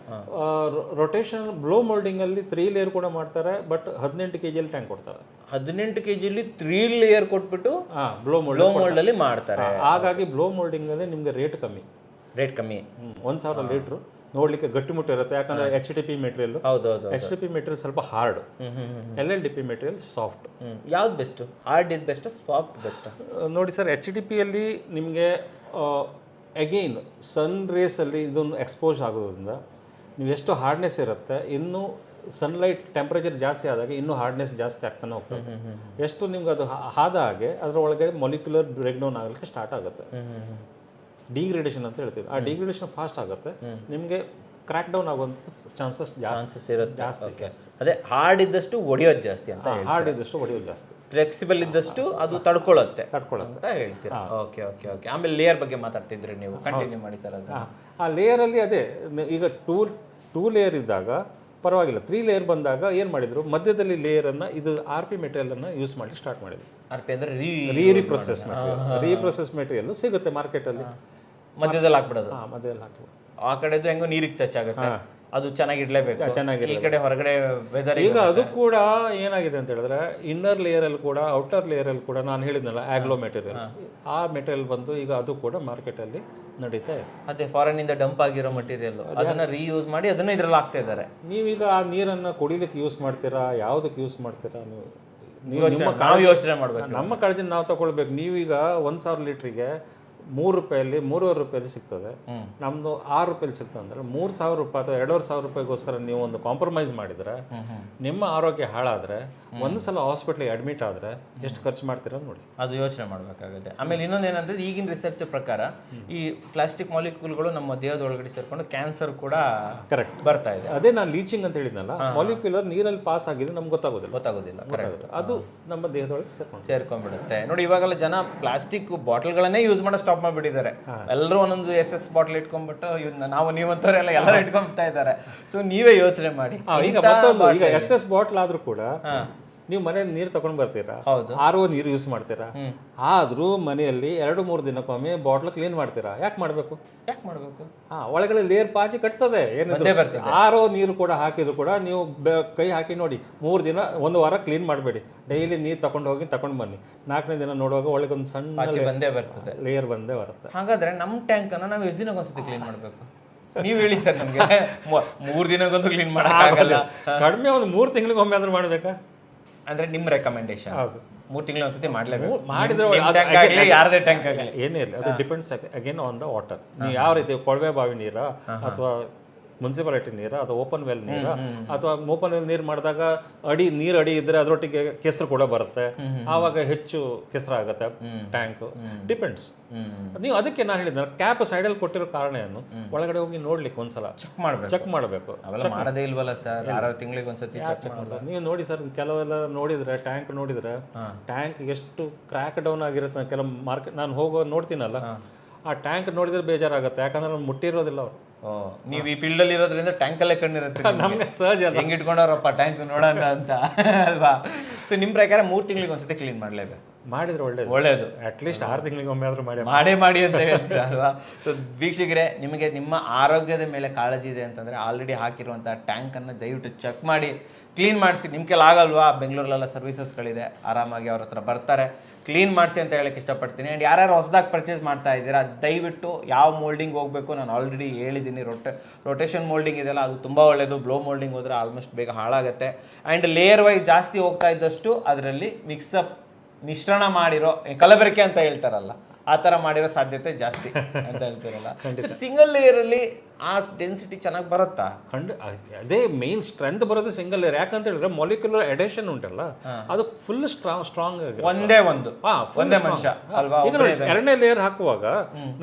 ರೊಟೇಷನ್ ಬ್ಲೋ ಮೋಲ್ಡಿಂಗ್ ಅಲ್ಲಿ ತ್ರೀ ಲೇಯರ್ ಕೂಡ ಮಾಡ್ತಾರೆ ಬಟ್ ಹದಿನೆಂಟು ಕೆ ಜಿಯಲ್ಲಿ ಟ್ಯಾಂಕ್ ಕೊಡ್ತಾರೆ. ಹದಿನೆಂಟು ಕೆ ಜಿಯಲ್ಲಿ ತ್ರೀ ಲೇಯರ್ ಕೊಟ್ಬಿಟ್ಟು ಬ್ಲೋ ಲೋ ಮೋಲ್ಡಿಂಗ್ ಮೋಲ್ಡ್ ಅಲ್ಲಿ ಮಾಡ್ತಾರೆ. ಹಾಗಾಗಿ ಬ್ಲೋ ಮೋಲ್ಡಿಂಗ್ ಅಲ್ಲಿ ನಿಮ್ಗೆ ರೇಟ್ ಕಮ್ಮಿ. ರೇಟ್ ಕಮ್ಮಿ. ಒಂದ್ ಸಾವಿರ ಲೀಟ್ರು ನೋಡ್ಲಿಕ್ಕೆ ಗಟ್ಟಿಮುಟ್ಟು ಇರುತ್ತೆ ಯಾಕಂದ್ರೆ ಎಚ್ ಡಿ ಪಿ ಮೆಟೀರಿಯಲ್ ಹೌದು ಹೌದು. ಎಚ್ ಡಿ ಪಿ ಮೆಟೀರಿಯಲ್ ಸ್ವಲ್ಪ hard L L D P material soft ಯಾವ್ದು ಬೆಸ್ಟ್ ಹಾರ್ಡ್ ಇದು ಬೆಸ್ಟ್ ಸಾಫ್ಟ್ ಬೆಸ್ಟ್ ನೋಡಿ ಸರ್ ಎಚ್ ಡಿ ಪಿಯಲ್ಲಿ ನಿಮಗೆ ಅಗೈನ್ ಸನ್ ರೇಸಲ್ಲಿ ಇದೊಂದು ಎಕ್ಸ್ಪೋಸ್ ಆಗೋದ್ರಿಂದ ನೀವು ಎಷ್ಟು ಹಾರ್ಡ್ನೆಸ್ ಇರುತ್ತೆ ಇನ್ನೂ ಸನ್ಲೈಟ್ ಟೆಂಪ್ರೇಚರ್ ಜಾಸ್ತಿ ಆದಾಗ ಇನ್ನೂ ಹಾರ್ಡ್ನೆಸ್ ಜಾಸ್ತಿ ಆಗ್ತಾನೆ ಹೋಗ್ತದೆ. ಎಷ್ಟು ನಿಮ್ಗೆ ಅದು ಆದ ಹಾಗೆ ಅದರ ಒಳಗಡೆ ಮೊಲಿಕ್ಯುಲರ್ ಬ್ರೇಕ್ ಡೌನ್ ಆಗಲಿಕ್ಕೆ ಸ್ಟಾರ್ಟ್ ಆಗುತ್ತೆ. ಡಿಗ್ರೇಡೇಷನ್ ಅಂತ ಹೇಳ್ತೀವಿ. ಆ ಡಿಗ್ರೇಡೇಷನ್ ಫಾಸ್ಟ್ ಆಗುತ್ತೆ. ನಿಮಗೆ ಕ್ರ್ಯಾಕ್ ಡೌನ್ ಆಗುವಂಥ ಚಾನ್ಸಸ್ ಚಾನ್ಸಸ್ ಇರುತ್ತೆ. ಜಾಸ್ತಿ ಅದೇ ಹಾರ್ಡ್ ಇದ್ದಷ್ಟು ಒಡೆಯೋದು ಜಾಸ್ತಿ ಅಂತ ಹಾರ್ಡ್ ಇದ್ದಷ್ಟು ಹೊಡೆಯೋದು ಜಾಸ್ತಿ. ಫ್ಲೆಕ್ಸಿಬಲ್ ಇದ್ದಷ್ಟು ಅದು ತಡ್ಕೊಳ್ಳುತ್ತೆ ತಡ್ಕೊಳ್ಳುತ್ತೆ ಅಂತ ಹೇಳ್ತೀರಾ? ಓಕೆ ಓಕೆ ಓಕೆ ಆಮೇಲೆ ಲೇಯರ್ ಬಗ್ಗೆ ಮಾತಾಡ್ತಿದ್ರಿ ನೀವು. ಕಂಟಿನ್ಯೂ ಮಾಡಿ ಸರ್ ಅದು ಆ- ಲೇಯರಲ್ಲಿ ಅದೇ ಈಗ ಟೂ ಟೂ ಲೇಯರ್ ಇದ್ದಾಗ ಪರವಾಗಿಲ್ಲ. ತ್ರೀ ಲೇಯರ್ ಬಂದಾಗ ಏನು ಮಾಡಿದರು? ಮಧ್ಯದಲ್ಲಿ ಲೇಯರನ್ನು ಇದು ಆರ್ ಪಿ ಮೆಟೀರಿಯಲನ್ನು ಯೂಸ್ ಮಾಡಿ ಸ್ಟಾರ್ಟ್ ಮಾಡಿದ್ರು. ಆರ್ ಪಿ ಅಂದರೆ ರೀ ರೀ ರೀಪ್ರೊಸೆಸ್ ಮೆಟೀರಿಯಲ್ ರೀಪ್ರೊಸೆಸ್ ಮೆಟೀರಿಯಲ್ ಸಿಗುತ್ತೆ ಮಾರ್ಕೆಟಲ್ಲಿ ಮಧ್ಯದಲ್ಲಿ ಹಾಕ್ಬಿಡೋದು. ಹಾಂ ಮಧ್ಯದಲ್ಲಿ ಹಾಕಿ ಆ ಕಡೆದು ಹೆಂಗೋ ನೀರಿಗೆ ಟಚ್ ಆಗುತ್ತೆ. ಅದು ಚೆನ್ನಾಗಿ ಇಡ್ಲೇಬೇಕು ಚೆನ್ನಾಗಿರ್ಲೇಬೇಕು. ಈ ಕಡೆ ಹೊರಗಡೆ ವೆದರ್ ಈಗ ಅದು ಕೂಡ ಏನಾಗಿದೆ ಅಂತ ಹೇಳಿದ್ರೆ ಇನ್ನರ್ ಲೇಯರ್ ಅಲ್ಲಿ ಕೂಡ ಔಟರ್ ಲೇಯರ್ ಅಲ್ಲಿ ಕೂಡ ನಾನು ಹೇಳಿದ್ನಲ್ಲ ಆಗ್ಲೋ ಮೆಟೀರಿಯಲ್ ಆ ಮೆಟೀರಿಯಲ್ ಬಂದು ಈಗ ಅದು ಕೂಡ ಮಾರ್ಕೆಟಲ್ಲಿ ನಡೀತಾ ಇದೆ. ಅದೇ ಫಾರಿನ್ ಇಂದ ಡಂಪ್ ಆಗಿರೋ ಮಟೀರಿಯಲ್ ಅದನ್ನ ರೀಯೂಸ್ ಮಾಡಿ ಅದನ್ನ ಇದ್ರಲ್ಲಿ ಹಾಕ್ತಾ ಇದ್ದಾರೆ. ನೀವೀಗ ಆ ನೀರನ್ನ ಕುಡಿಲಿಕ್ಕೆ ಯೂಸ್ ಮಾಡ್ತೀರಾ ಯಾವ್ದಕ್ಕೆ ಯೂಸ್ ಮಾಡ್ತೀರಾ ನಾವು? ಯೋಚನೆ ಮಾಡ್ಬೇಕು. ನಮ್ಮ ಕಾಳಜಿ ನಾವು ತಗೊಳ್ಬೇಕು. ನೀವೀಗ ಒಂದ್ ಸಾವಿರ ಲೀಟ್ರಿಗೆ ಮೂರು ರೂಪಾಯಲ್ಲಿ ಮೂರುವರೆ ರೂಪಾಯಲ್ಲಿ ಸಿಗ್ತದೆ. ನಮ್ದು ನಮ್ಮದು ಆರು ರೂಪಾಯಲ್ಲಿ ಸಿಗ್ತದೆ ಅಂದರೆ ಮೂರು ಸಾವಿರ ರೂಪಾಯಿ ಅಥವಾ ಎರಡೂವರೆ ಸಾವಿರ ರೂಪಾಯಿಗೋಸ್ಕರ ನೀವು ಒಂದು ಕಾಂಪ್ರಮೈಸ್ ಮಾಡಿದರೆ ನಿಮ್ಮ ಆರೋಗ್ಯ ಹಾಳಾದರೆ ಒಂದು ಸಲ ಹಾಸ್ಪಿಟ್ಲಿಗೆ ಅಡ್ಮಿಟ್ ಆದರೆ ಎಷ್ಟು ಖರ್ಚು ಮಾಡ್ತೀರ ನೋಡಿ. ಅದು ಯೋಚನೆ ಮಾಡಬೇಕಾಗುತ್ತೆ. ಆಮೇಲೆ ಇನ್ನೊಂದು ಏನಂದ್ರೆ ಈಗಿನ ರಿಸರ್ಚ್ ಪ್ರಕಾರ ಈ ಪ್ಲಾಸ್ಟಿಕ್ ಮಾಲಿಕ್ಯೂಲ್ಗಳು ನಮ್ಮ ದೇಹದ ಒಳಗಡೆ ಸೇರ್ಕೊಂಡು ಕ್ಯಾನ್ಸರ್ ಕೂಡ ಕರೆಕ್ಟ್ ಬರ್ತಾ ಇದೆ. ಅದೇ ನಾನು ಲೀಚಿಂಗ್ ಅಂತ ಹೇಳಿದ್ನಲ್ಲ ಮಾಲಿಕ್ಯೂಲರ್ ನೀರಲ್ಲಿ ಪಾಸ್ ಆಗಿದೆ ನಮ್ಗೆ ಗೊತ್ತಾಗೋದಿಲ್ಲ. ಗೊತ್ತಾಗೋದಿಲ್ಲ ಗೊತ್ತಾಗೋದಿಲ್ಲ. ಅದು ನಮ್ಮ ದೇಹದೊಳಗೆ ಸೇರ್ಕೊಂಡು ಸೇರ್ಕೊಂಡ್ಬಿಡುತ್ತೆ. ನೋಡಿ ಇವಾಗೆಲ್ಲ ಜನ ಪ್ಲಾಸ್ಟಿಕ್ ಬಾಟಲ್ಗಳನ್ನೇ ಯೂಸ್ ಮಾಡೋ ಸ್ಟಾಪ್ ಮಾಡಿಬಿಟ್ಟಿದ್ದಾರೆ. ಎಲ್ಲರೂ ಒಂದೊಂದು ಎಸ್ ಎಸ್ ಬಾಟಲ್ ಇಟ್ಕೊಂಡ್ಬಿಟ್ಟು ಇವ್ನ ನಾವು ನೀವಂತವರೆಲ್ಲ ಎಲ್ಲರೂ ಇಟ್ಕೊಂಡ್ತಾ ಇದ್ದಾರೆ. ಸೊ ನೀವೇ ಯೋಚನೆ ಮಾಡಿ. ಈಗ ಮತ್ತೊಂದು ಈಗ ಎಸ್ ಎಸ್ ಬಾಟ್ಲ್ ಆದ್ರೂ ಕೂಡ ನೀವು ಮನೆಯಲ್ಲಿ ನೀರು ತಗೊಂಡ್ ಬರ್ತೀರಾ? ಹೌದು. ಆರ್ ಓ ನೀರು ಯೂಸ್ ಮಾಡ್ತೀರಾ? ಆದ್ರೂ ಮನೆಯಲ್ಲಿ ಎರಡು ಮೂರು ದಿನಕ್ಕೊಮ್ಮೆ ಬಾಟ್ಲ್ ಕ್ಲೀನ್ ಮಾಡ್ತೀರಾ? ಯಾಕೆ ಮಾಡಬೇಕು? ಯಾಕೆ ಮಾಡಬೇಕು? ಹಾ ಒಳಗಡೆ ಲೇರ್ ಪಾಚಿ ಕಟ್ತದೆ ಬರ್ತದೆ. ಆರ್ ಓ ನೀರು ಕೂಡ ಹಾಕಿದ್ರು ಕೂಡ ನೀವು ಕೈ ಹಾಕಿ ನೋಡಿ. ಮೂರು ದಿನ ಒಂದು ವಾರ ಕ್ಲೀನ್ ಮಾಡಬೇಡಿ. ಡೈಲಿ ನೀರು ತಗೊಂಡು ಹೋಗಿ ತಗೊಂಡು ಬನ್ನಿ. ನಾಲ್ಕನೇ ದಿನ ನೋಡುವಾಗ ಒಳಗೆ ಒಂದು ಸಣ್ಣ ಬಂದೇ ಬರ್ತದೆ. ಲೇಯರ್ ಬಂದೇ ಬರುತ್ತೆ. ಹಾಗಾದ್ರೆ ನಮ್ಮ ಟ್ಯಾಂಕ್ ಅನ್ನ ನಾವು ಎಷ್ಟು ದಿನಕ್ಕೊಂದ್ಸತಿ ಕ್ಲೀನ್ ಮಾಡಬೇಕು? ನೀವು ಹೇಳಿ ಸರ್ ನಮಗೆ. ಮೂರ್ ದಿನಕ್ಕೊಂದು ಕ್ಲೀನ್ ಮಾಡೋಕ್ಕಾಗಲ್ಲ ಕಡಿಮೆ ಒಂದು ಮೂರು ತಿಂಗಳಿಗೊಮ್ಮೆ ಆದ್ರೂ ಮಾಡ್ಬೇಕಾ? ಅಂದ್ರೆ ನಿಮ್ಮ ರೆಕಮೆಂಡೇಶನ್ ಹೌದು. ಮೂರು ತಿಂಗಳ ಒಂದ್ಸತಿ ಮಾಡ್ಲೇಬೇಕು. ಮಾಡಿದ್ರೆ ಯಾರದೇ ಟ್ಯಾಂಕ್ ಆಗಲಿ. ಏನೇ ಇರಲಿ ಅದು depends again on the water ನೀವು ಯಾವ ರೀತಿ ಕೊಳವೆ ಬಾವಿ ನೀರ ಅಥವಾ ಮುನ್ಸಿಪಾಲಿಟಿ ನೀರ ಅಥವಾ ಓಪನ್ ವೆಲ್ ನೀರ ಅಥವಾ ಓಪನ್ ವೆಲ್ ನೀರು ಮಾಡಿದಾಗ ಅಡಿ ನೀರು ಅಡಿ ಇದ್ರೆ ಅದರೊಟ್ಟಿಗೆ ಕೆಸರು ಕೂಡ ಬರುತ್ತೆ. ಆವಾಗ ಹೆಚ್ಚು ಕೆಸರು ಆಗುತ್ತೆ ಟ್ಯಾಂಕ್ ಡಿಪೆಂಡ್ಸ್ ನೀವು ಅದಕ್ಕೆ ನಾನು ಹೇಳಿದ್ದೆ ಕ್ಯಾಪ್ ಸೈಡಲ್ಲಿ ಕೊಟ್ಟಿರೋ ಕಾರಣ ಏನು ಒಳಗಡೆ ಹೋಗಿ ನೋಡ್ಲಿಕ್ಕೆ ಒಂದ್ಸಲ. ಚೆಕ್ ಮಾಡಬೇಕು. ಚೆಕ್ ಮಾಡಬೇಕು. ಮಾಡೋದೇ ಇಲ್ವಲ್ಲ ಸರ್ ತಿಂಗಳಿಗೆ ಒಂದ್ಸತಿ ನೀವು ನೋಡಿ ಸರ್ ಕೆಲವೆಲ್ಲ ನೋಡಿದ್ರೆ ಟ್ಯಾಂಕ್ ನೋಡಿದ್ರೆ ಟ್ಯಾಂಕ್ ಎಷ್ಟು ಕ್ರ್ಯಾಕ್ ಡೌನ್ ಆಗಿರುತ್ತೆ ಕೆಲವು ಮಾರ್ಕೆಟ್ ನಾನು ಹೋಗೋ ನೋಡ್ತೀನಲ್ಲ ಆ ಟ್ಯಾಂಕ್ ನೋಡಿದ್ರೆ ಬೇಜಾರಾಗುತ್ತೆ. ಯಾಕಂದ್ರೆ ಮುಟ್ಟಿರೋದಿಲ್ಲ ಅವ್ರು. ನೀವು ಈ ಫೀಲ್ಡ್ ಅಲ್ಲಿ ಇರೋದ್ರಿಂದ ಟ್ಯಾಂಕ್ ಅಲ್ಲೇ ಕಣ್ಣಿರುತ್ತೆ ನಿಮ್ಗೆ. ಅಲ್ಲ ಹೆಂಗ್ ಇಟ್ಕೊಂಡವ್ರಪ್ಪ ಟ್ಯಾಂಕ್ ನೋಡೋಣ ಅಂತ ಅಲ್ವಾ? ಸೊ ನಿಮ್ ಪ್ರಕಾರ ಮೂರ್ ತಿಂಗಳಿಗೆ ಒಂದ್ಸತಿ ಕ್ಲೀನ್ ಮಾಡ್ಲೇಬೇಕು? ಮಾಡಿದ್ರೆ ಒಳ್ಳೇದು. ಒಳ್ಳೇದು. ಅಟ್ಲೀಸ್ಟ್ ಆರು ತಿಂಗಳಿಗೊಮ್ಮೆ ಆದ್ರೂ ಮಾಡಿ. ಮಾಡೇ ಮಾಡಿ ಅಂತ ಹೇಳ್ತೀರಾ ಅಲ್ವಾ? ಸೊ ವೀಕ್ಷಕರೇ ನಿಮಗೆ ನಿಮ್ಮ ಆರೋಗ್ಯದ ಮೇಲೆ ಕಾಳಜಿ ಇದೆ ಅಂತಂದ್ರೆ ಆಲ್ರೆಡಿ ಹಾಕಿರುವಂಥ ಟ್ಯಾಂಕನ್ನು ದಯವಿಟ್ಟು ಚೆಕ್ ಮಾಡಿ. ಕ್ಲೀನ್ ಮಾಡಿಸಿ. ನಿಮ್ಮ ಕೆಲ ಆಗಲ್ವಾ? ಬೆಂಗಳೂರಲ್ಲೆಲ್ಲ ಸರ್ವಿಸಸ್ಗಳಿದೆ ಆರಾಮಾಗಿ ಅವ್ರ ಹತ್ರ ಬರ್ತಾರೆ. ಕ್ಲೀನ್ ಮಾಡಿಸಿ ಅಂತ ಹೇಳಕ್ಕೆ ಇಷ್ಟಪಡ್ತೀನಿ. ಆ್ಯಂಡ್ ಯಾರ್ಯಾರು ಹೊಸದಾಗಿ ಪರ್ಚೇಸ್ ಮಾಡ್ತಾ ಇದ್ದೀರಾ ದಯವಿಟ್ಟು ಯಾವ ಮೋಲ್ಡಿಂಗ್ ಹೋಗಬೇಕು ನಾನು ಆಲ್ರೆಡಿ ಹೇಳಿದ್ದೀನಿ. ರೊಟೆ ರೊಟೇಷನ್ ಮೋಲ್ಡಿಂಗ್ ಇದೆಯಲ್ಲ ಅದು ತುಂಬ ಒಳ್ಳೆಯದು ಬ್ಲೋ ಮೋಲ್ಡಿಂಗ್ ಹೋದರೆ ಆಲ್ಮೋಸ್ಟ್ ಬೇಗ ಹಾಳಾಗುತ್ತೆ. ಆ್ಯಂಡ್ ಲೇಯರ್ ವೈಸ್ ಜಾಸ್ತಿ ಹೋಗ್ತಾ ಇದ್ದಷ್ಟು ಅದರಲ್ಲಿ ಮಿಕ್ಸಪ್ ಮಿಶ್ರಣ ಮಾಡಿರೋ, ಕಲಬೆರಕೆ ಅಂತ ಹೇಳ್ತಾರಲ್ಲ ಆ ಥರ ಮಾಡಿರೋ ಸಾಧ್ಯತೆ ಜಾಸ್ತಿ ಅಂತ ಹೇಳ್ತೀರಲ್ಲ. ಸಿಂಗಲ್ ಲೇಯರಲ್ಲಿ ಆ ಡೆನ್ಸಿಟಿ ಚೆನ್ನಾಗಿ ಬರುತ್ತಾ? ಖಂಡ ಅದೇ ಮೇನ್ ಸ್ಟ್ರೆಂತ್ ಬರೋದು ಸಿಂಗಲ್ ಲೇಯರ್ ಯಾಕಂತ ಹೇಳಿದ್ರೆ ಮೊಲಿಕ್ಯುಲರ್ ಎಡೇಷನ್ ಉಂಟಲ್ಲ ಅದು ಫುಲ್ ಸ್ಟ್ರಾಂಗ್ ಸ್ಟ್ರಾಂಗ್ ಒಂದೇ ಒಂದು. ಒಂದೇ. ಮನುಷ್ಯ ಅಲ್ವಾ? ಎರಡನೇ ಲೇಯರ್ ಹಾಕುವಾಗ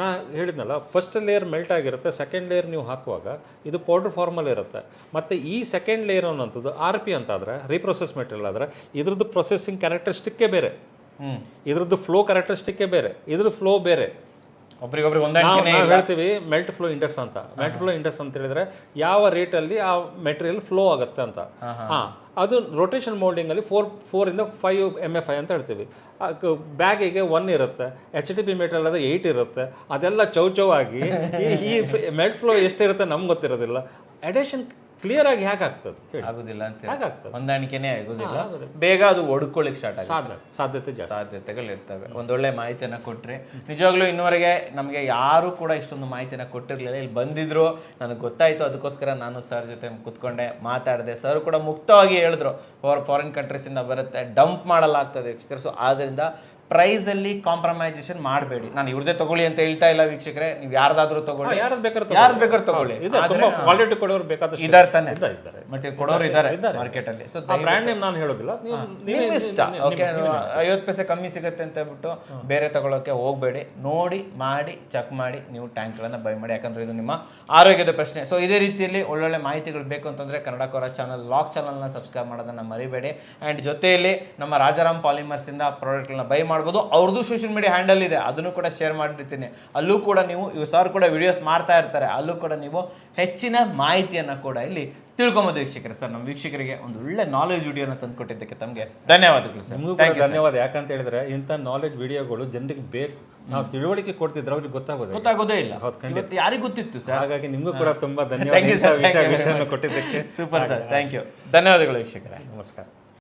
ನಾ ಹೇಳಿದ್ನಲ್ಲ ಫಸ್ಟ್ ಲೇಯರ್ ಮೆಲ್ಟ್ ಆಗಿರುತ್ತೆ ಸೆಕೆಂಡ್ ಲೇಯರ್ ನೀವು ಹಾಕುವಾಗ ಇದು ಪೌಡರ್ ಫಾರ್ಮಲ್ ಇರುತ್ತೆ. ಮತ್ತೆ ಈ ಸೆಕೆಂಡ್ ಲೇಯರ್ ಅನ್ನೋಂಥದ್ದು ಆರ್ ಪಿ ಅಂತಾದ್ರೆ ರೀಪ್ರೊಸೆಸ್ ಮೆಟೀರಿಯಲ್ ಆದ್ರೆ ಇದ್ರದ್ದು ಪ್ರೊಸೆಸಿಂಗ್ ಕ್ಯಾರೆಕ್ಟರಿಸ್ಟಿಕ್ಕೇ ಬೇರೆ. ಇದ್ರದ್ದು ಫ್ಲೋ ಕ್ಯಾರೆಕ್ಟರಿಸ್ಟಿಕ್ಕೇ ಬೇರೆ ಇದ್ರ ಫ್ಲೋ ಬೇರೆ. ಒಬ್ರಿಗೊಬ್ರಿಗೆ ನಾವು ಹೇಳ್ತೀವಿ ಮೆಲ್ಟ್ ಫ್ಲೋ ಇಂಡೆಕ್ಸ್ ಅಂತ. ಮೆಲ್ಟ್ ಫ್ಲೋ ಇಂಡೆಕ್ಸ್ ಅಂತ ಹೇಳಿದ್ರೆ ಯಾವ ರೇಟಲ್ಲಿ ಆ ಮೆಟೀರಿಯಲ್ ಫ್ಲೋ ಆಗುತ್ತೆ ಅಂತ. ಹಾ ಅದು ರೊಟೇಷನ್ ಮೋಲ್ಡಿಂಗ್ ಅಲ್ಲಿ ಫೋರ್ ಫೋರ್ ಇಂದ ಫೈವ್ ಎಂ ಎಫ್ ಐ ಅಂತ ಹೇಳ್ತೀವಿ. ಬ್ಯಾಗಿಗೆ ಒನ್ ಇರುತ್ತೆ ಎಚ್ ಡಿ ಪಿ ಮೆಟೀರಿಯಲ್ ಅದು ಏಯ್ಟ್ ಇರುತ್ತೆ ಅದೆಲ್ಲ ಚೌ ಚೌ ಆಗಿ ಈ- ಈ ಮೆಲ್ಟ್ ಫ್ಲೋ ಎಷ್ಟಿರುತ್ತೆ ನಮ್ಗೆ ಗೊತ್ತಿರೋದಿಲ್ಲ. ಅಡೇಷನ್ ಕ್ಲಿಯರ್ ಆಗಿ ಹೇಗೆ ಆಗ್ತದೆ ಆಗುದಿಲ್ಲ ಅಂತ ಹೇಗೆ ಆಗ್ತದೆ ಹೊಂದಾಣಿಕೆನೇ ಆಗುದಿಲ್ಲ. ಬೇಗ ಅದು ಒಡ್ಕೊಳ್ಳಿಕ್ ಸ್ಟಾರ್ಟ್ ಆಗುತ್ತೆ. ಸಾಧ್ಯ ಸಾಧ್ಯತೆ ಜಾಸ್ತಿ. ಸಾಧ್ಯತೆಗಳಿರ್ತವೆ ಒಂದೊಳ್ಳೆ ಮಾಹಿತಿಯನ್ನ ಕೊಟ್ರಿ. ನಿಜವಾಗ್ಲೂ ಇನ್ನುವರೆಗೆ ನಮಗೆ ಯಾರು ಕೂಡ ಇಷ್ಟೊಂದು ಮಾಹಿತಿನ ಕೊಟ್ಟಿರಲಿಲ್ಲ. ಇಲ್ಲಿ ಬಂದಿದ್ರು. ನನಗೆ ಗೊತ್ತಾಯ್ತು. ಅದಕ್ಕೋಸ್ಕರ ನಾನು ಸರ್ ಜೊತೆ ಕುತ್ಕೊಂಡೆ ಮಾತಾಡಿದೆ. ಸರ್ ಕೂಡ ಮುಕ್ತವಾಗಿ ಹೇಳಿದ್ರು. ಫಾರ್ ಫಾರಿನ್ ಕಂಟ್ರೀಸಿಂದ ಬರುತ್ತೆ. ಡಂಪ್ ಮಾಡಲಾಗ್ತದೆ ಸೊ ಆದ್ರಿಂದ ಪ್ರೈಸಲ್ಲಿ ಕಾಂಪ್ರಮೈಸೇಷನ್ ಮಾಡಬೇಡಿ. ನಾನು ಇವ್ರದೇ ತಗೊಳ್ಳಿ ಅಂತ ಹೇಳ್ತಾ ಇಲ್ಲ ವೀಕ್ಷಕರೆ. ನೀವು ಯಾರ್ದಾದ್ರೂ ತಗೊಳ್ಳಿ. ಯಾರ್ದು ಬೇಕಾದ್ರೆ ತಗೊಳ್ಳಿ. ಇದಾರೆ ತಾನೆ ಬಟ್ ಕೊಡೋರು ಇದ್ದಾರೆ ಮಾರ್ಕೆಟ್ ಅಲ್ಲಿ ಸೊ ಬ್ರ್ಯಾಂಡ್ ನೇಮ್ ನಾನು ಹೇಳೋದಿಲ್ಲ. ನೀವೇ ಇಷ್ಟ. ಓಕೆ ಐವತ್ತು ಪೈಸೆ ಕಮ್ಮಿ ಸಿಗುತ್ತೆ ಅಂತ ಹೇಳ್ಬಿಟ್ಟು ಬೇರೆ ತಗೊಳ್ಳೋಕೆ ಹೋಗಬೇಡಿ. ನೋಡಿ ಮಾಡಿ ಚೆಕ್ ಮಾಡಿ ನೀವು ಟ್ಯಾಂಕ್ಗಳನ್ನು ಬೈ ಮಾಡಿ. ಯಾಕಂದ್ರೆ ಇದು ನಿಮ್ಮ ಆರೋಗ್ಯದ ಪ್ರಶ್ನೆ. ಸೊ ಇದೇ ರೀತಿಯಲ್ಲಿ ಒಳ್ಳೊಳ್ಳೆ ಮಾಹಿತಿಗಳು ಬೇಕು ಅಂತಂದ್ರೆ ಕನ್ನಡ ಕೋರ ಚಾನಲ್ ಲಾಕ್ ಚಾನಲ್ನ ಸಬ್ಸ್ಕ್ರೈಬ್ ಮಾಡೋದನ್ನ ಮರಿಬೇಡಿ. ಆ್ಯಂಡ್ ಜೊತೆಯಲ್ಲಿ ನಮ್ಮ ರಾಜಾರಾಮ್ ಪಾಲಿಮರ್ಸ್ ಇಂದ ಪ್ರಾಡಕ್ಟ್ಗಳನ್ನ ಬೈ ಮಾಡ್ಬೋದು. ಅವ್ರದ್ದು ಸೋಷಿಯಲ್ ಮೀಡಿಯಾ ಹ್ಯಾಂಡಲ್ ಇದೆ. ಅದನ್ನು ಕೂಡ ಶೇರ್ ಮಾಡಿರ್ತೀನಿ. ಅಲ್ಲೂ ಕೂಡ ನೀವು ಇವ್ ಸಾರ್ ಕೂಡ ವಿಡಿಯೋಸ್ ಮಾಡ್ತಾ ಇರ್ತಾರೆ. ಅಲ್ಲೂ ಕೂಡ ನೀವು ಹೆಚ್ಚಿನ ಮಾಹಿತಿಯನ್ನ ಕೂಡ ಇಲ್ಲಿ ತಿಳ್ಕೊಬೋದು ವೀಕ್ಷಕರೇ ಸರ್ ನಮ್ಮ ವೀಕ್ಷಕರಿಗೆ ಒಂದು ಒಳ್ಳೆ ನಾಲೆಜ್ ವಿಡಿಯೋನ ತಂದುಕೊಟ್ಟಿದ್ದಕ್ಕೆ ತಮಗೆ ಧನ್ಯವಾದಗಳು ಸರ್. ನಿಮಗೂ ಧನ್ಯವಾದ. ಯಾಕಂತ ಹೇಳಿದ್ರೆ ಇಂಥ ನಾಲೆಜ್ ವಿಡಿಯೋಗಳು ಜನರಿಗೆ ಬೇಕು. ನಾವು ತಿಳುವಳಿಕೆ ಕೊಡ್ತಿದ್ರೆ ಅವ್ರಿಗೆ ಗೊತ್ತಾಗೋದು ಗೊತ್ತಾಗೋದೇ ಇಲ್ಲ. ಹೌದು, ಯಾರಿಗೂ ಗೊತ್ತಿತ್ತು ಸರ್? ಹಾಗಾಗಿ ನಿಮಗೂ ಕೂಡ ತುಂಬಾ ಧನ್ಯವಾದ ಕೊಟ್ಟಿದ್ದಕ್ಕೆ. ಸೂಪರ್ ಸರ್ ಥ್ಯಾಂಕ್ ಯು ಧನ್ಯವಾದಗಳು ವೀಕ್ಷಕರೇ. ನಮಸ್ಕಾರ.